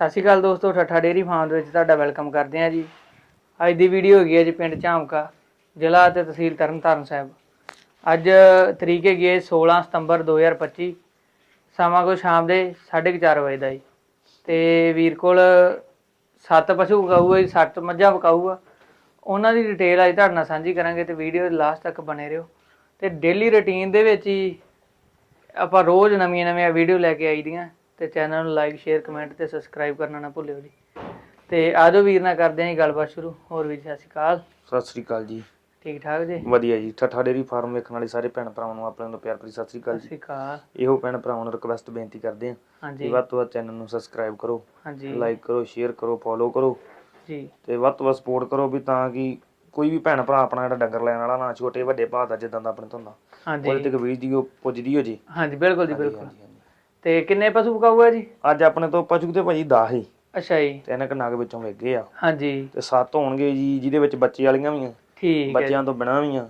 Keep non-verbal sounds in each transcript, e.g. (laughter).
ਸਤਿ ਸ਼੍ਰੀ ਅਕਾਲ ਦੋਸਤੋ ਠੱਠਾ dairy farm ਦੇ ਵਿੱਚ ਤੁਹਾਡਾ ਵੈਲਕਮ ਕਰਦੇ ਹਾਂ ਜੀ। ਅੱਜ ਦੀ ਵੀਡੀਓ ਹੈਗੀ ਹੈ ਜੀ ਪਿੰਡ ਝਾਮਕਾ ਜ਼ਿਲ੍ਹਾ ਤੇ ਤਹਿਸੀਲ ਤਰਨਤਾਰਨ ਸਾਹਿਬ। ਅੱਜ ਤਰੀਕ ਹੈਗੀ ਹੈ 16 ਸਤੰਬਰ 2025 ਸਮਾਂ ਕੋ ਸ਼ਾਮ ਦੇ 4:30 ਵਜੇ ਦਾ ਜੀ। ਤੇ ਵੀਰ ਕੋਲ ਸੱਤ ਪਸ਼ੂ ਵਿਕਾਊ ਜੀ, ਸੱਤ ਮੱਝਾਂ ਵਿਕਾਊ ਉਹਨਾਂ ਦੀ ਡਿਟੇਲ ਅੱਜ ਤੁਹਾਡੇ ਨਾਲ ਸਾਂਝੀ ਕਰਾਂਗੇ ਤੇ ਵੀਡੀਓ ਲਾਸਟ ਤੱਕ ਬਣੇ ਰਹੋ। ਤੇ ਡੇਲੀ ਰੁਟੀਨ ਦੇ ਵਿੱਚ ਹੀ ਆਪਾਂ ਰੋਜ਼ ਨਵੀਆਂ ਨਵੀਆਂ ਵੀਡੀਓ ਲੈ ਕੇ ਆਈਦੀਆਂ। ਤੇ ਚੈਨਲ ਨੂੰ ਲਾਈਕ ਸ਼ੇਅਰ ਕਮੈਂਟ ਤੇ ਸਬਸਕ੍ਰਾਈਬ ਕਰਨਾ ਨਾ ਭੁੱਲਿਓ ਜੀ। ਤੇ ਆਜੋ ਵੀਰ ਨਾਲ ਕਰਦੇ ਆਂ ਜੀ ਗੱਲਬਾਤ ਸ਼ੁਰੂ। ਹੋਰ ਵੀ ਸਤਿ ਸ਼੍ਰੀ ਅਕਾਲ। ਸਤਿ ਸ੍ਰੀ ਅਕਾਲ ਜੀ। ਠੀਕ ਠਾਕ ਜੀ? ਵਧੀਆ ਜੀ। ਠੱਠਾ ਡੇਰੀ ਫਾਰਮ ਵੇਖਣ ਵਾਲੇ ਸਾਰੇ ਭੈਣ ਭਰਾਵਾਂ ਨੂੰ ਆਪਣੇ ਵੱਲੋਂ ਪਿਆਰ ਭਰੀ ਸਤਿ ਸ੍ਰੀ ਅਕਾਲ ਸਤਿ ਜੀ ਸ਼੍ਰੀ ਅਕਾਲ। ਇਹੋ ਭੈਣ ਭਰਾਵਾਂ ਨੂੰ ਰਿਕਵੈਸਟ ਬੇਨਤੀ ਕਰਦੇ ਕਿ ਹਾਂਜੀ। ਵੱਧ ਤੋਂ ਵੱਧ ਚੈਨਲ ਨੂੰ ਸਬਸਕ੍ਰਾਈਬ ਕਰੋ ਹਾਂਜੀ। ਲਾਈਕ ਕਰੋ ਸ਼ੇਅਰ ਕਰੋ ਫੋਲੋ ਕਰੋ। ਜੀ। ਤੇ ਵੱਧ ਤੋਂ ਵੱਧ ਸਪੋਰਟ ਕਰੋ ਵੀ ਤਾਂ ਕਿ ਕੋਈ ਵੀ ਭੈਣ ਭਰਾ ਆਪਣਾ ਜਿਹੜਾ ਡੰਗਰ ਲੈਣ ਵਾਲਾ ਨਾ ਛੋਟੇ ਵੱਡੇ ਭਾਅ ਦਾ ਜਿੱਦਾਂ ਦਾ ਆਪਣੇ ਤੋਂ ਹੁੰਦਾ। ਉਹਦੇ ਹਾਂਜੀ ਤੱਕ ਵੀਡੀਓ ਪੁੱਜਦੀ ਹੋ ਜੀ। ਹਾਂਜੀ ਬਿਲਕੁਲ ਜੀ ਬਿਲਕੁਲ। ਤੇ ਕਿੰਨੇ ਪਸ਼ੂ ਵਿਕਾਊ ਆ ਜੀ? ਅੱਜ ਆਪਣੇ ਤੋਂ ਪਸ਼ੂ ਤੇ ਭਾਜੀ 10 ਹੀ। ਅੱਛਾ ਜੀ। ਤੇ ਇਹਨਾਂ ਕਨਾਗ ਵਿੱਚੋਂ ਵੇਗੇ ਆ। ਹਾਂਜੀ। ਤੇ 7 ਹੋਣਗੇ ਜੀ ਜਿਹਦੇ ਵਿੱਚ ਬੱਚੇ ਵਾਲੀਆਂ ਵੀ ਆ। ਠੀਕ ਹੈ ਬੱਚਿਆਂ ਤੋਂ ਬਿਨਾਂ ਵੀ ਆ।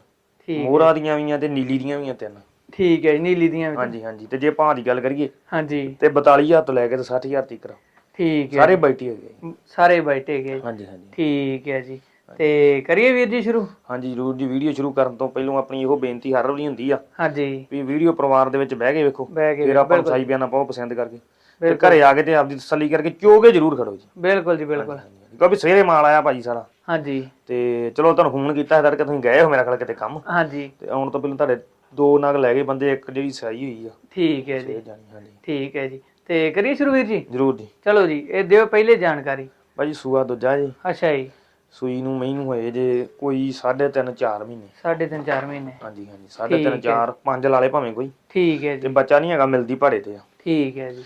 ਠੀਕ ਮੋਹਰਾ ਦੀਆਂ ਵੀ ਆ ਤੇ ਨੀਲੀ ਦੀਆਂ ਵੀ ਆ ਤਿੰਨ। ਠੀਕ ਹੈ ਜੀ, ਨੀਲੀ ਦੀਆਂ ਵੀ। ਹਾਂਜੀ ਹਾਂਜੀ। ਤੇ ਜੇ ਭਾਅ ਦੀ ਗੱਲ ਕਰੀਏ ਹਾਂਜੀ। ਤੇ 42000 ਤੋਂ ਲੈ ਕੇ ਤੇ 60000 ਤੱਕ ਠੀਕ ਹੈ ਸਾਰੇ ਬੈਠੀ ਹੈਗੇ। ਸਾਰੇ ਬੈਠੇ ਗਏ ਹਾਂਜੀ ਹਾਂਜੀ। ਠੀਕ ਹੈ ਜੀ। ਤੇ ਕਰੀਏ ਵੀਰ ਜੀ ਸ਼ੁਰੂ? ਹਾਂਜੀ ਜਰੂਰ ਜੀ ਵੀਡੀਓ ਸ਼ੁਰੂ ਕਰਨ ਤੋਂ ਪਹਿਲਾਂ ਆਪਣੀ ਇਹੋ ਬੇਨਤੀ ਹਰ ਵਾਰੀ ਹੁੰਦੀ ਆ। ਹਾਂਜੀ। ਵੀ ਵੀਡੀਓ ਪਰਿਵਾਰ ਦੇ ਵਿੱਚ ਬਹਿ ਕੇ ਵੇਖੋ ਫਿਰ ਆਪਾਂ ਸਾਈ ਬਿਆਨਾ ਬਹੁਤ ਪਸੰਦ ਕਰਕੇ। ਤੇ। ਘਰੇ ਆ ਕੇ ਤੇ ਆਪਦੀ ਤਸੱਲੀ ਕਰਕੇ ਚੋਗੇ ਜਰੂਰ ਖੜੋ ਜੀ। ਬਿਲਕੁਲ ਜੀ ਬਿਲਕੁਲ। ਕਿਉਂਕਿ ਸਵੇਰੇ ਮਾਲ ਆਇਆ ਭਾਜੀ ਸਾਰਾ। ਹਾਂਜੀ। ਤੇ ਚਲੋ ਤੁਹਾਨੂੰ ਫੋਨ ਕੀਤਾ ਹੈ ਕਿ ਤੁਸੀਂ ਗਏ ਹੋ ਮੇਰਾ ਖਿਆਲ ਕਿਤੇ ਕੰਮ। ਹਾਂਜੀ। ਤੇ ਆਉਣ ਤੋਂ ਪਹਿਲਾਂ ਤੁਹਾਡੇ ਦੋ ਨਗ ਲੈ ਗਏ ਬੰਦੇ ਇੱਕ ਜਿਹੜੀ ਸਾਈ ਹੋਈ ਆ। ਠੀਕ ਹੈ ਜੀ। ਠੀਕ ਹੈ ਜੀ। ਤੇ ਕਰੀਏ ਸ਼ੁਰੂ ਵੀਰ ਜੀ? ਜਰੂਰ ਜੀ। ਚਲੋ ਜੀ ਇਹ ਦਿਓ ਪਹਿਲੇ ਜਾਣਕਾਰੀ। ਭਾਜੀ ਸੂਆ ਦੂਜਾ ਜੀ। ਅੱਛਾ ਜੀ। ਸੂਈ ਨੂੰ ਮਹੀਂ ਹੋਏ ਜੇ ਕੋਈ 3.5 4 ਮਹੀਨੇ। ਸਾਢੇ ਤਿੰਨ ਚਾਰ ਮਹੀਨੇ। ਹਾਂਜੀ ਹਾਂਜੀ 3.5 ਠੀਕ ਹੈ। 4 5 ਲਾਲੇ ਭਾਵੇਂ ਕੋਈ। ਠੀਕ ਹੈ ਤੇ ਜੀ। ਬੱਚਾ ਨਹੀਂ ਹੈਗਾ ਮਿਲਦੀ ਭਾੜੇ ਤੇ ਆ। ਠੀਕ ਹੈ ਜੀ।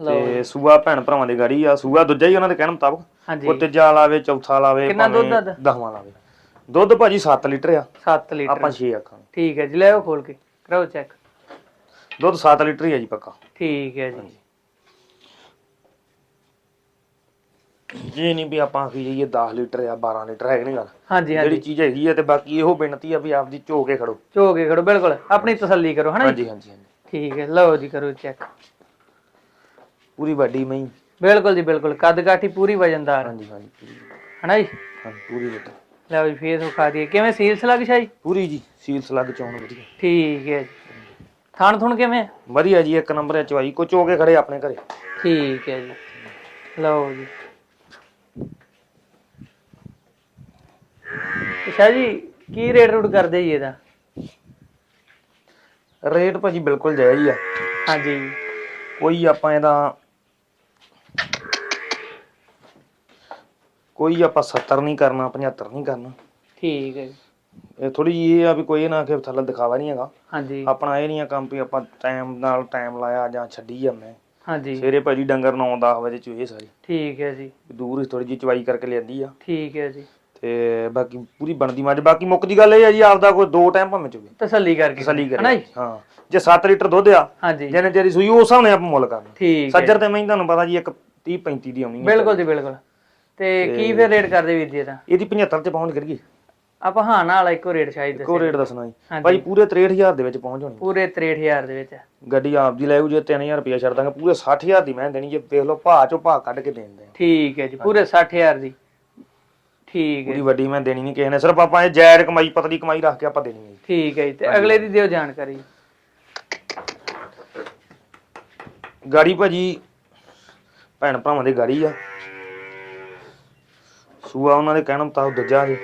ਲਓ ਤੇ ਸੂਆ ਭੈਣ ਭਰਾਵਾਂ ਦੀ ਗਾੜੀ ਆ ਸੂਆ ਦੂਜਾ ਹੀ ਉਹਨਾਂ ਦੇ ਕਹਿਣ ਮੁਤਾਬਕ। ਹਾਂਜੀ। ਉਹ ਤੀਜਾ ਲਾਵੇ ਚੌਥਾ ਲਾਵੇ ਕਿੰਨਾ ਦੁੱਧ ਭਾਵੇਂ ਦੱਦ? ਦਸਵਾਂ ਲਾਵੇ। ਦੁੱਧ ਭਾਜੀ 7 ਲੀਟਰ ਆ। 7 ਲੀਟਰ। ਆਪਾਂ 6 ਆਖਾਂ ਠੀਕ ਹੈ ਜੀ ਲੈ ਆਓ ਖੋਲ ਕੇ। ਕਰਾਓ ਚੈੱਕ। ਦੁੱਧ 7 ਲੀਟਰ ਹੀ ਆ ਜੀ ਪੱਕਾ। ਠੀਕ ਹੈ ਜੀ। ਜੇ ਨਹੀਂ ਵੀ ਆਪਾਂ ਆਖੀ ਜਾਈਏ 10 ਲੀਟਰ ਆ 12 ਲੀਟਰ ਹੈਗੇ ਨਹੀਂ ਗੱਲ। ਹਾਂਜੀ ਜਿਹੜੀ ਹਾਂਜੀ। ਚੀਜ਼ ਹੈਗੀ ਆ ਤੇ ਬਾਕੀ ਇਹੋ ਬੇਨਤੀ ਆ ਵੀ ਆਪਦੀ ਝੋ ਕੇ ਖੜੋ। ਝੋ ਕੇ ਖੜੋ ਬਿਲਕੁਲ। ਆਪਣੀ ਤਸੱਲੀ ਕਰੋ ਹਨਾ ਜੀ? ਹਾਂਜੀ ਹਾਂਜੀ ਹਾਂਜੀ। ਠੀਕ ਹੈ ਲਓ ਜੀ ਕਰੋ ਚੈੱਕ ਪੂਰੀ ਵੱਡੀ ਮਹੀਂ। ਬਿਲਕੁਲ ਜੀ ਬਿਲਕੁਲ। ਕੱਦ ਕਾਠੀ ਪੂਰੀ ਵਜਨਦਾਰ। ਹਾਂਜੀ ਹਾਂਜੀ ਪੂਰੀ। ਹਨਾ ਜੀ? ਹਾਂਜੀ ਪੂਰੀ ਲੀਟਰ ਲਓ ਜੀ ਫੇਸ ਵਿਖਾ ਦਈਏ। ਕਿਵੇਂ ਸੀਲਸ ਲੱਗ ਸ਼ਾਈ ਪੂਰੀ ਜੀ ਸੀਲ ਸਲੱਗ ਚੋਣ ਵਧੀਆ। ਠੀਕ ਹੈ ਜੀ। ਥਣ ਥੁਣ ਕਿਵੇਂ? ਵਧੀਆ ਜੀ ਇੱਕ ਨੰਬਰ ਹੈ ਚਵਾਈ। ਕੋ ਚੋ ਕੇ ਖੜੇ ਆਪਣੇ ਘਰੇ। ਠੀਕ ਹੈ ਜੀ। ਲਓ ਜੀ। ਸ਼ਾਹ ਜੀ ਕੀ ਰੇਟ ਰੂਟ ਕਰਦੇ ਜੀ ਇਹਦਾ? ਰੇਟ ਭਾਜੀ ਬਿਲਕੁਲ ਜਾਇਜ਼ ਹੀ ਆ। ਹਾਂਜੀ। ਕੋਈ ਆਪਾਂ ਇਹਦਾ ਕੋਈ ਆਪਾਂ 70 ਨਹੀਂ ਕਰਨਾ 75 ਨਹੀਂ ਕਰਨਾ। ਠੀਕ ਹੈ ਜੀ। ਇਹ ਥੋੜੀ ਜਿਹੀ ਇਹ ਆ ਵੀ ਕੋਈ ਇਹ ਨਾ ਕਿ ਥੱਲੇ ਦਿਖਾਵਾ ਨਹੀਂ ਹੈਗਾ। ਹਾਂਜੀ। ਆਪਣਾ ਇਹ ਨਹੀਂ ਆ ਕੰਮ ਵੀ ਆਪਾਂ ਟਾਈਮ ਨਾਲ ਟਾਈਮ ਲਾਇਆ ਜਾਂ ਛੱਡੀ ਜਾਂਦੇ ਹਾਂਜੀ। ਸਵੇਰੇ ਭਾਜੀ ਡੰਗਰ 9-10 ਵਜੇ ਚੋਏ ਸਾਰੀ। ਠੀਕ ਹੈ ਜੀ। ਦੂਰ ਥੋੜੀ ਜਿਹੀ ਚਵਾਈ ਕਰਕੇ ਲਿਆਂਦੀ ਆ। ਠੀਕ ਹੈ ਜੀ। ਤੇ ਬਾਕੀ ਪੂਰੀ ਬਣਦੀ ਮੱਝ ਬਾਕੀ ਮੁੱਕ ਦੀ ਗੱਲ ਇਹ ਆ ਜੀ ਆਪਦਾ ਕੋਈ ਦੋ ਟਾਈਮ ਭਾਵੇਂ ਚੋਵੇ ਤਸੱਲੀ ਕਰਕੇ। ਤਸੱਲੀ ਹਨਾ ਕਰੇ ਜੀ? ਹਾਂ। ਜੇ 7 ਲੀਟਰ ਦੁੱਧ ਆ ਹਾਂਜੀ। ਜਿਹਨੇ ਤੇਰੀ ਸੂਈ ਉਸ ਹਿਸਾਬ ਨਾਲ ਆਪਾਂ ਮੁੱਲ ਕਰਨਾ। ਠੀਕ ਹੈ। ਸੱਜਰ ਤੇ ਮੈਂ ਤੁਹਾਨੂੰ ਪਤਾ ਜੀ ਇੱਕ 30 35 ਦੀ ਆਉਣੀ ਹੈ। ਬਿਲਕੁਲ ਜੀ ਬਿਲਕੁਲ। ਤੇ ਕੀ ਫਿਰ ਰੇਟ ਕਰਦੇ ਵੀਰ ਜੀ ਇਹਦਾ? ਇਹਦੀ 75 ਤੇ ਪਹੁੰਚ ਕਰੀਏ। ਆਪਾਂ ਹਾਂ ਨਾਲ ਇੱਕੋ ਰੇਟ ਸ਼ਾਇਦ ਇੱਕੋ ਦੱਸਿਆ। ਰੇਟ ਦੱਸਣਾ ਜੀ। ਭਾਈ ਪੂਰੇ 63000 ਦੇ ਵਿੱਚ ਪਹੁੰਚ ਹੋਣੀ ਪੂਰੇ 63000 ਦੇ ਵਿੱਚ। ਗੱਡੀ ਆਪਦੀ ਲੈ ਜੇ 3000 ਰੁਪਇਆ ਛੱਡ ਦਾਂਗੇ ਪੂਰੇ 60000 ਦੀ ਮੈਂ ਦੇਣੀ ਜੇ ਦੇਖ ਲਓ ਭਾਅ ਚੋਂ ਭਾਅ ਕੱਢ ਕੇ ਦੇਣ ਦੇ ਠੀਕ ਹੈ ਜੀ ਪੂਰੇ 60000 ਦੀ। ਠੀਕ ਹੈ ਪੂਰੀ ਵੱਡੀ ਮੈਂ ਦੇਣੀ ਨਹੀਂ ਕਿਸੇ ਨੇ। ਸਿਰਫ ਆਪਾਂ ਇਹ ਜਾਇਜ਼ ਕਮਾਈ ਪਤਲੀ ਕਮਾਈ ਰੱਖ ਕੇ ਆਪਾਂ ਦੇਣੀ ਹੈ ਜੀ। ਠੀਕ ਹੈ ਜੀ ਤੇ ਅਗਲੇ ਦੀ ਦਿਓ ਜਾਣਕਾਰੀ। ਗਾੜੀ ਭਾਜੀ ਭੈਣ ਭਰਾਵਾਂ ਦੀ ਗਾੜੀ ਆ। ਸੂਆ ਉਹਨਾਂ ਦੇ ਕਹਿਣ ਮੁਤਾਬਕ ਦੂਜਾ ਜੀ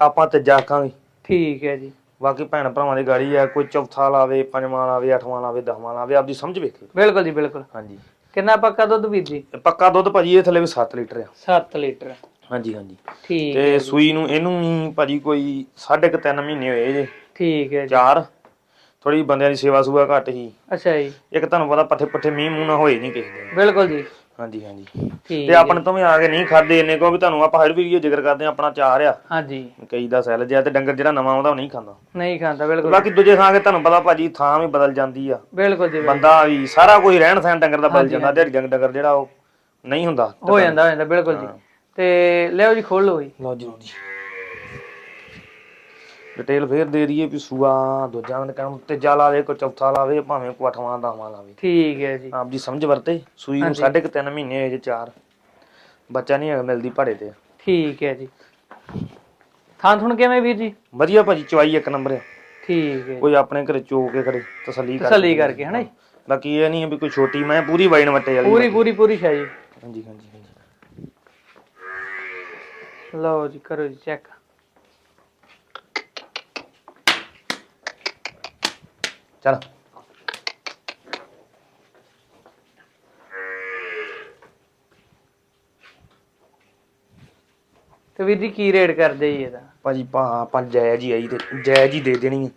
ਆਪਾਂ ਤੀਜਾ ਆਖਾਂਗੇ। ਠੀਕ ਹੈ ਜੀ। ਬਾਕੀ ਭੈਣ ਭਰਾਵਾਂ ਦੀ ਗਾੜੀ ਆ ਕੋਈ ਚੌਥਾ ਲਾਵੇ ਪੰਜਵਾਂ ਲਾਵੇ ਅੱਠਵਾਂ ਲਾਵੇ ਦਸਵਾਂ ਲਾਵੇ ਆਪਦੀ ਸਮਝ ਵੇਖੇ। ਬਿਲਕੁਲ ਜੀ ਬਿਲਕੁਲ। ਹਾਂਜੀ। ਕਿੰਨਾ ਪੱਕਾ ਦੁੱਧ ਵੀਰ ਜੀ? ਇਹ ਪੱਕਾ ਦੁੱਧ ਭਾਜੀ ਇਹ ਥੱਲੇ ਵੀ 7 ਲੀਟਰ ਆ। 7 ਲੀਟਰ। ਹਾਂਜੀ ਹਾਂਜੀ। ਠੀਕ ਤੇ ਸੂਈ ਨੂੰ ਇਹਨੂੰ ਵੀ ਭਾਜੀ ਕੋਈ ਸਾਢੇ ਕੁ ਤਿੰਨ ਮਹੀਨੇ ਹੋਏ ਜੇ। ਠੀਕ ਹੈ ਜੀ। ਚਾਰ। ਥੋੜੀ ਬੰਦਿਆਂ ਦੀ ਸੇਵਾ ਸੂਆ ਘੱਟ ਹੀ ਅੱਛਾ ਜੀ। ਇੱਕ ਤੁਹਾਨੂੰ ਪਤਾ ਪੱਠੇ ਪੱਠੇ ਮੀਂਹ ਮੂੰਹ ਨਾ ਹੋਏ ਨਹੀਂ ਕਿਸੇ ਦੇ। ਬਿਲਕੁਲ ਜੀ। ਹਾਂਜੀ ਹਾਂਜੀ। ਠੀਕ ਤੇ ਆਪਣੇ ਤੋਂ ਵੀ ਆ ਕੇ ਨਹੀਂ ਖਾਦੇ ਇੰਨੇ ਕੋ ਵੀ ਤੁਹਾਨੂੰ ਆਪਾਂ ਹਰ ਵੀਡੀਓ ਜ਼ਿਕਰ ਕਰਦੇ ਆ ਆਪਣਾ ਚਾਰ ਆ। ਹਾਂਜੀ। ਕਈ ਦਾ ਸੈਲ ਜਿਆ ਤੇ ਡੰਗਰ ਜਿਹੜਾ ਨਵਾਂ ਆਉਂਦਾ ਉਹ ਨਹੀਂ ਖਾਂਦਾ। ਨਹੀਂ ਖਾਂਦਾ ਬਿਲਕੁਲ ਬਾਕੀ ਦੂਜੇ ਥਾਂ ਕੇ ਤੁਹਾਨੂੰ ਪਤਾ ਭਾਜੀ ਥਾਂ ਵੀ ਬਦਲ ਜਾਂਦੀ ਆ। ਬਿਲਕੁਲ ਜੀ। ਬੰਦਾ ਵੀ ਸਾਰਾ ਕੁਝ ਰਹਿਣ ਸਹਿਣ ਡੰਗਰ ਦਾ ਬਦਲ ਜਾਂਦਾ ਜੰਗ ਡੰਗਰ ਜਿਹੜਾ ਉਹ ਨਹੀਂ ਹੁੰਦਾ। ਹੋ ਜਾਂਦਾ ਹੋ ਜਾਂਦਾ ਬਿਲਕੁਲ ਜੀ। ਤੇ ਲਿਓ ਜੀ ਖੋਲ ਲਓ ਜੀ। ਲਓ ਜੀ ਲਓ ਜੀ। ਡਿਟੇਲ ਫੇਰ ਦੇ ਦਈਏ ਵੀ ਸੂਆ ਦੂਜਾ ਉਹਨੇ ਕਹਿਣਾ ਤੀਜਾ ਲਾਵੇ ਕੋਈ ਚੌਥਾ ਲਾਵੇ ਭਾਵੇਂ ਕੋਈ ਅੱਠਵਾਂ ਦਸਵਾਂ ਲਾਵੇ। ਠੀਕ ਹੈ ਜੀ। ਆਪ ਜੀ ਸਮਝ ਵਰਤੇ ਸੂਈ ਨੂੰ। ਸਾਢੇ ਕੁ ਤਿੰਨ ਮਹੀਨੇ ਹੋਏ ਜੇ ਚਾਰ। ਬੱਚਾ ਨਹੀਂ ਹੈਗਾ ਮਿਲਦੀ ਭਾੜੇ ਤੇ। ਠੀਕ ਹੈ ਜੀ। ਥਾਂ ਥੁਣ ਕਿਵੇਂ ਵੀਰ ਜੀ? ਵਧੀਆ ਭਾਜੀ ਚਵਾਈ ਇੱਕ ਨੰਬਰ ਆ। ਠੀਕ ਹੈ ਕੋਈ ਆਪਣੇ ਘਰੇ ਚੋ ਕੇ ਖੜੇ ਤਸੱਲੀ ਕਰਕੇ। ਤਸੱਲੀ ਕਰਕੇ ਹਨਾ ਜੀ। ਬਾਕੀ ਇਹ ਨਹੀਂ ਹੈ ਵੀ ਕੋਈ ਛੋਟੀ ਮੈਂ ਪੂਰੀ ਵਾਈਨ ਵੱਟੇ ਵਾਲੀ ਪੂਰੀ ਪੂਰੀ ਪੂਰੀ ਸ਼ਾਹ ਜੀ ਹਾਂਜੀ ਹਾਂਜੀ ਹਾਂਜੀ। ਲਓ ਜੀ ਕਰੋ ਜੀ ਚੈੱਕ ਚਲ। ਤੇ ਵੀਰ ਜੀ ਕੀ ਰੇਟ ਕਰਦੇ ਜੀ ਇਹਦਾ? ਭਾਜੀ ਪਾ ਆਪਾਂ ਜਾਇਜ਼ ਹੀ ਆਈ ਤੇ ਜਾਇਜ਼ ਹੀ ਦੇ ਦੇਣੀ ਆ।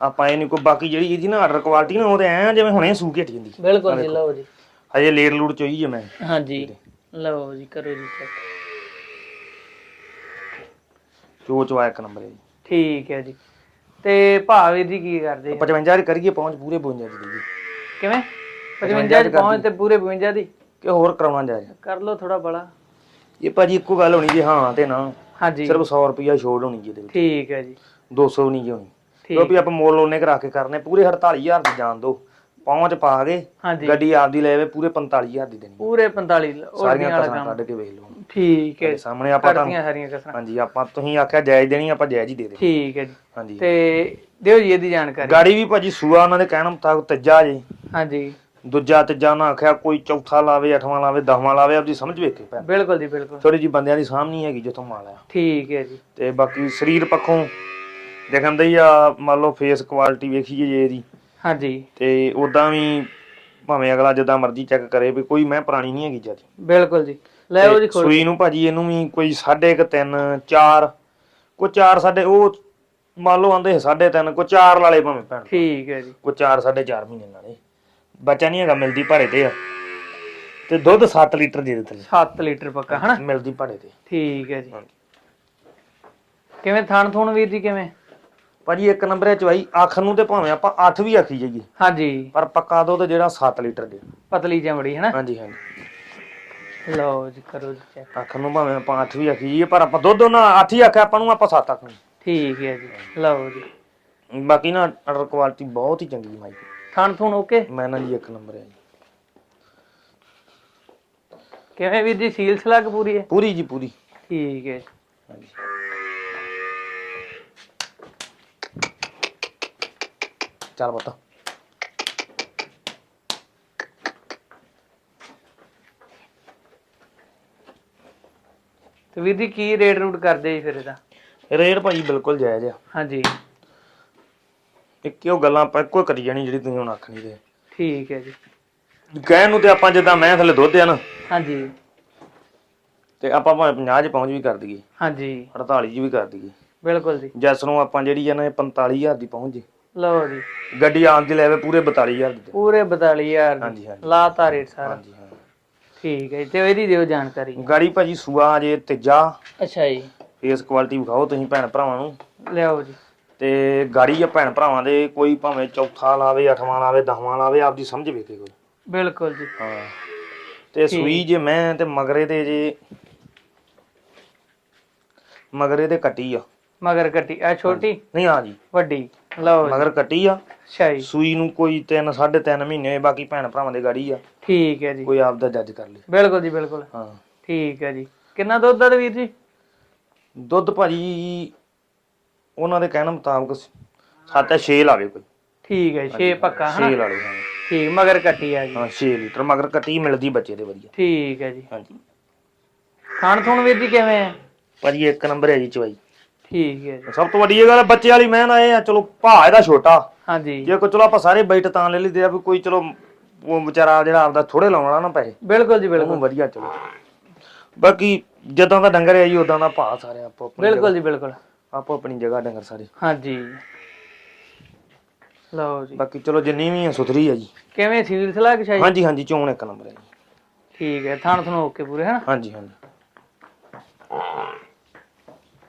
ਆਪਾਂ ਇਹ ਨਹੀਂ ਕੋਈ ਬਾਕੀ ਜਿਹੜੀ ਇਹਦੀ ਨਾ ਆਰਡਰ ਕੁਆਲਿਟੀ ਨਾ ਉਹ ਤੇ ਐ ਜਿਵੇਂ ਹੁਣੇ ਸੂ ਕੇ ਹਟ ਜਾਂਦੀ। ਬਿਲਕੁਲ ਜੀ ਲਓ ਜੀ। ਹਜੇ ਲੇਟ ਲੂਟ ਚੋਈ ਜੇ ਮੈਂ। ਹਾਂਜੀ। ਲਓ ਜੀ ਕਰੋ ਜੀ ਚੈੱਕ ਚੋ ਚਵਾ ਇੱਕ ਨੰਬਰ ਹੈ ਜੀ। ਠੀਕ ਹੈ ਜੀ। ਤੇ ਭਾ ਵੀਰ ਜੀ ਕੀ ਕਰਦੇ ਆ? 55 ਦੀ ਕਰੀਏ ਪਹੁੰਚ ਪੂਰੇ 52 ਦੀ ਦੇਈਏ ਕਿਵੇਂ? 55 55 ਚ ਕਰ ਪਹੁੰਚ ਤੇ ਪੂਰੇ 52 ਦੀ? ਕਿ ਹੋਰ ਕਰਾਉਣਾ ਜਾ ਰਿਹਾ। ਕਰ ਲਓ ਥੋੜਾ ਬੜਾ। ਇਹ ਭਾਜੀ ਇੱਕੋ ਗੱਲ ਹੋਣੀ ਜੀ ਹਾਂ ਤੇ ਨਾ। ਹਾਂਜੀ। ਸਿਰਫ 100 ਰੁਪਿਆ ਛੋੜ ਹੋਣੀ ਜੀ ਇਹਦੇ ਵਿੱਚ। ਠੀਕ ਹੈ ਜੀ। 200 ਨਹੀਂ ਜੀ ਹੋਣੀ। ਠੀਕ। ਕਿਉਂਕਿ ਆਪਾਂ ਮੋਲ ਲੋਨੇ ਕਰਾ ਕੇ ਕਰਨੇ ਪੂਰੇ 48000 ਦੀ ਜਾਣ ਦੋ ਪਹੁੰਚ ਪਾ ਕੇ ਹਾਂਜੀ। ਗੱਡੀ ਆਪਦੀ ਲੈ ਆਵੇ ਪੂਰੇ 45000 ਦੀ ਦੇਣੀ ਪੂਰੇ 45 ਸਾਰੀਆਂ ਸਾਰੀਆਂ ਵਾਲਾ ਕਸਰਾਂ ਕੰਮ। ਕੱਢ ਕੇ ਵੇਖ ਲਓ। ਠੀਕ ਹੈ ਤੁਹਾਡੇ ਸਾਹਮਣੇ ਆਪਾਂ ਤਾਂ ਕਰਤੀਆਂ ਸਾਰੀਆਂ ਕਸਰਾਂ ਹਾਂਜੀ ਆਪਾਂ ਤੁਸੀਂ ਆਖਿਆ ਜਾਇਜ਼ ਦੇਣੀ ਆਪਾਂ ਜਾਇਜ਼ ਹੀ ਦੇ ਦੇ ਠੀਕ ਹੈ ਜੀ। ਹਾਂਜੀ। ਤੇ ਦਿਓ ਜੀ ਇਹਦੀ ਜਾਣਕਾਰੀ। ਗਾੜੀ ਵੀ ਭਾਜੀ ਸੂਆ ਉਹਨਾਂ ਦੇ ਕਹਿਣ ਮੁਤਾਬਕ ਤੀਜਾ ਜੀ। ਹਾਂਜੀ। ਦੂਜਾ ਤੀਜਾ ਉਹਨਾਂ ਆਖਿਆ ਕੋਈ ਚੌਥਾ ਲਾਵੇ ਅੱਠਵਾਂ ਲਾਵੇ ਦਸਵਾਂ ਲਾਵੇ ਆਪਦੀ ਸਮਝ ਵੇਖ ਕੇ ਬਿਲਕੁਲ ਜੀ ਬਿਲਕੁਲ। ਥੋੜੀ ਜੀ ਬੰਦਿਆਂ ਦੀ ਸਾਹਮ ਨਹੀਂ ਹੈਗੀ ਜਿੱਥੋਂ ਮਾਲ ਆ। ਠੀਕ ਹੈ ਜੀ। ਤੇ ਬਾਕੀ ਸਰੀਰ ਪੱਖੋਂ ਦੇਖਣ ਹੀ ਆ ਮੰਨ ਲਓ ਫੇਸ ਕੁਆਲਿਟੀ ਵੇਖੀਏ ਜੇ ਇਹਦੀ। ਹਾਂਜੀ। ਤੇ ਉਦਾਂ ਵੀ ਭਾਵੇਂ ਅਗਲਾ ਜਿੱਦਾਂ ਮਰਜ਼ੀ ਚੈੱਕ ਕਰੇ ਵੀ ਕੋਈ ਮੈਂ ਪੁਰਾਣੀ ਨਹੀਂ ਹੈਗੀ ਜਿਆਦੀ ਬਿਲਕੁਲ ਜੀ। ਲੈ ਆਓ ਜੀ ਖੋਲ ਸੂਈ ਨੂੰ ਭਾਜੀ ਇਹਨੂੰ ਵੀ ਕੋਈ 3.5 3 4 ਕੋਈ 4 ਸਾਡੇ ਉਹ ਮੰਨ ਲਓ ਆਂਦੇ 3.5 ਕੋਈ 4 ਲਾਲੇ ਭਾਵੇਂ ਭੈਣ ਠੀਕ ਹੈ ਜੀ। ਕੋਈ 4 4.5 ਮਹੀਨੇ ਨਾਲੇ ਬੱਚਾ ਨਹੀਂ ਹੈਗਾ ਮਿਲਦੀ ਭਾੜੇ ਤੇ ਆ। ਤੇ ਦੁੱਧ 7 ਲੀਟਰ ਦੇ ਦਿੱਤੇ 7 ਲੀਟਰ ਪੱਕਾ ਹਨਾ? ਮਿਲਦੀ ਭਾੜੇ ਤੇ। ਠੀਕ ਹੈ ਜੀ। ਹਾਂਜੀ। ਕਿਵੇਂ ਥਣ ਥੁਣ ਵੀਰ ਜੀ ਕਿਵੇਂ? ਭਾਜੀ ਇੱਕ ਨੰਬਰ ਹੈ ਚਵਾਈ ਅੱਖ ਨੂੰ ਤੇ ਭਾਵੇਂ ਆਪਾਂ 8 ਵੀ ਆਖੀ ਜਾਈਏ। ਹਾਂਜੀ। ਪਰ ਪੱਕਾ ਦੁੱਧ ਜਿਹੜਾ 7 ਲੀਟਰ ਦੇ। ਪਤਲੀ ਚਮੜੀ ਹੈ ਨਾ ਹਾਂਜੀ ਹਾਂਜੀ। ਲਓ ਜੀ ਕਰੋ ਜੀ ਚੈੱਕ ਅੱਖ ਨੂੰ ਭਾਵੇਂ ਆਪਾਂ 8 ਵੀ ਆਖੀ ਜਾਈਏ ਪਰ ਆਪਾਂ ਦੁੱਧ ਉਹਨਾਂ 8 ਹੀ ਆਖਿਆ ਆਪਾਂ ਨੂੰ ਆਪਾਂ 7 ਆਖਾਂਗੇ ਠੀਕ ਹੈ ਜੀ ਲਓ ਜੀ। ਬਾਕੀ ਨਾ ਆਰਡਰ ਕੁਆਲਿਟੀ ਬਹੁਤ ਹੀ ਚੰਗੀ ਮਾਈ। ਥਣ ਥੁਣ ਓਕੇ? ਮੈਂ ਨਾ ਜੀ ਇੱਕ ਨੰਬਰ ਹੈ ਜੀ। ਕਿਵੇਂ ਵੀਰ ਜੀ ਸੀਲ ਸਲੱਗ ਪੂਰੀ ਹੈ? ਪੂਰੀ ਜੀ ਪੂਰੀ। ਠੀਕ ਹੈ ਹਾਂਜੀ। ਚੱਲ ਬਤਾ ਤੇ ਵੀਰ ਜੀ ਕੀ ਰੇਟ ਰੂਟ ਕਰਦੇ ਜੀ ਫਿਰ ਇਹਦਾ? ਰੇਟ ਭਾਜੀ ਬਿਲਕੁਲ ਜਾਇਜ਼ ਆ। ਹਾਂਜੀ। ਇੱਕੋ ਗੱਲਾਂ ਆਪਾਂ ਇੱਕੋ ਕਰੀ ਜਾਣੀ ਜਿਹੜੀ ਤੁਸੀਂ ਹੁਣ ਆਖਣੀ ਦੇ ਠੀਕ ਹੈ ਜੀ। ਕਹਿਣ ਨੂੰ ਤੇ ਆਪਾਂ ਜਿੱਦਾਂ ਮੈਂ ਥੱਲੇ ਦੁੱਧ ਆ ਨਾ ਹਾਂਜੀ। ਤੇ ਆਪਾਂ ਭਾਵੇਂ 50 ਚ ਪਹੁੰਚ ਵੀ ਕਰ ਦਈਏ। ਹਾਂਜੀ। 48 ਚ ਵੀ ਕਰ ਦਈਏ। ਬਿਲਕੁਲ ਜੀ। ਜੈਸ ਨੂੰ ਆਪਾਂ ਜਿਹੜੀ ਆ ਨਾ ਇਹ 45000 ਦੀ ਪਹੁੰਚ ਜੇ। ਲਓ ਜੀ। ਗੱਡੀ ਆਉਣ ਦੀ ਲੈਵੇ ਪੂਰੇ 42000 ਦੀ ਦੇ। ਪੂਰੇ 42000 ਦੀ। ਹਾਂਜੀ ਹਾਂਜੀ। ਲਾਤਾ ਰੇਟ ਸਾਰਾ। ਹਾਂਜੀ ਹਾਂ। ਠੀਕ ਹੈ ਜੀ, ਤੇ ਇਹਦੀ ਦਿਓ ਜਾਣਕਾਰੀ। ਗਾੜੀ ਭਾਜੀ ਸੂਆ ਜੇ ਤੀਜਾ। ਅੱਛਾ ਜੀ। ਫੇਸ ਕੁਆਲਿਟੀ ਵਿਖਾਓ ਤੁਸੀਂ ਭੈਣ ਭਰਾਵਾਂ ਨੂੰ। ਲਿਆਓ ਜੀ। ਤੇ ਗਾੜੀ ਆ ਭੈਣ ਭਰਾਵਾਂ ਦੇ ਕੋਈ ਭਾਵੇਂ ਚੌਥਾ ਲਾਵੇ ਅੱਠਵਾਂ ਲਾਵੇ ਦਸਵਾਂ ਲਾਵੇ ਆਪਦੀ ਸਮਝ ਵੇਖੇ ਕੋਈ। ਬਿਲਕੁਲ ਜੀ। ਹਾਂ। ਤੇ ਸੂਈ ਜੇ ਮੈਂ ਤੇ ਮਗਰੇ ਤੇ ਜੇ ਮਗਰੇ ਤੇ ਕੱਟੀ ਆ। ਮਗਰ ਕੱਟੀ। ਆ ਛੋਟੀ? ਨਹੀਂ ਹਾਂ ਜੀ। ਵੱਡੀ। ਲਓ ਜੀ। ਮਗਰ ਕੱਟੀ ਆ। ਅੱਛਾ ਜੀ। ਸੂਈ ਨੂੰ ਕੋਈ 3 3.5 ਮਹੀਨੇ ਹੋਏ ਬਾਕੀ ਭੈਣ ਭਰਾਵਾਂ ਦੇ ਗਾੜੀ ਆ। ਠੀਕ ਹੈ ਜੀ। ਕੋਈ ਆਪਦਾ ਜੱਜ ਕਰ ਲੇ। ਬਿਲਕੁਲ ਜੀ ਬਿਲਕੁਲ। ਹਾਂ। ਠੀਕ ਹੈ ਜੀ। ਕਿੰਨਾ ਦੁੱਧ ਦਾ ਵੀਰ ਜੀ? ਦੁੱਧ ਭਾਜੀ ਉਹਨਾਂ ਦੇ ਕਹਿਣ ਮੁਤਾਬਕ 7 6 ਲਾਵੇ ਕੋਈ। ਠੀਕ ਹੈ 6 ਪੱਕਾ 6 ਹਨਾ? ਲਾਵੇ ਹਾਂ। ਠੀਕ ਮਗਰ ਕੱਟੀ ਆ ਜੀ। ਹਾਂ 6 ਲੀਟਰ ਮਗਰ ਕੱਟੀ ਮਿਲਦੀ ਬੱਚੇ ਦੇ ਵਧੀਆ। ਠੀਕ ਹੈ ਜੀ। ਹਾਂਜੀ। ਖਾਣ ਥੁਣ ਵੀਰ ਜੀ ਕਿਵੇਂ ਹੈ ਭਾਜੀ ਇੱਕ ਨੰਬਰ ਹੈ ਜੀ ਚਵਾਈ। ਠੀਕ ਹੈ ਜੀ। ਸਭ ਤੋਂ ਵੱਡੀ ਇਹ ਗੱਲ ਹੈ, ਬੱਚੇ ਵਾਲੀ ਮੈਂ ਨਾ ਇਹ ਆ ਚਲੋ ਭਾ ਇਹਦਾ ਛੋਟਾ। ਹਾਂਜੀ। ਜੇ ਕੋਈ ਚਲੋ ਆਪਾਂ ਸਾਰੇ ਬਾਈਟ ਤਾਂ ਲੈ ਲਈਦੇ ਆ ਵੀ ਕੋਈ ਚਲੋ ਉਹ ਵਿਚਾਰਾ ਜਿਹੜਾ ਆਪਦਾ ਥੋੜੇ ਲਾਉਣ ਨਾ ਪੈਸੇ। ਬਿਲਕੁਲ ਜੀ ਬਿਲਕੁਲ। ਉਹਨੂੰ ਵਧੀਆ ਚਲੋ। ਬਾਕੀ ਜਦੋਂ ਦਾ ਡੰਗਰ ਹੈ ਜੀ ਉਦਾਂ ਦਾ ਭਾ ਸਾਰੇ ਆਪੋ ਆਪਣੀ ਬਿਲਕੁਲ ਜੀ ਬਿਲਕੁਲ। ਜਗ੍ਹਾ- ਆਪੋ ਆਪਣੀ ਜਗ੍ਹਾ ਡੰਗਰ ਸਾਰੇ। ਹਾਂਜੀ। ਲਓ ਜੀ। ਬਾਕੀ ਚਲੋ ਜਿੰਨੀ ਵੀ ਹੈ ਸੁਥਰੀ ਹੈ ਜੀ। ਕਿਵੇਂ ਸੀਲ ਸਲਾਹ ਸ਼ਾਹੀ ਹਾਂਜੀ ਹਾਂਜੀ ਚੋਣ ਇੱਕ ਨੰਬਰ ਹੈ ਜੀ। ਠੀਕ ਹੈ ਥਾਣ ਥਣ ਓਕੇ ਪੂਰੇ ਹਨਾ ਹਾਂਜੀ ਹਾਂਜੀ।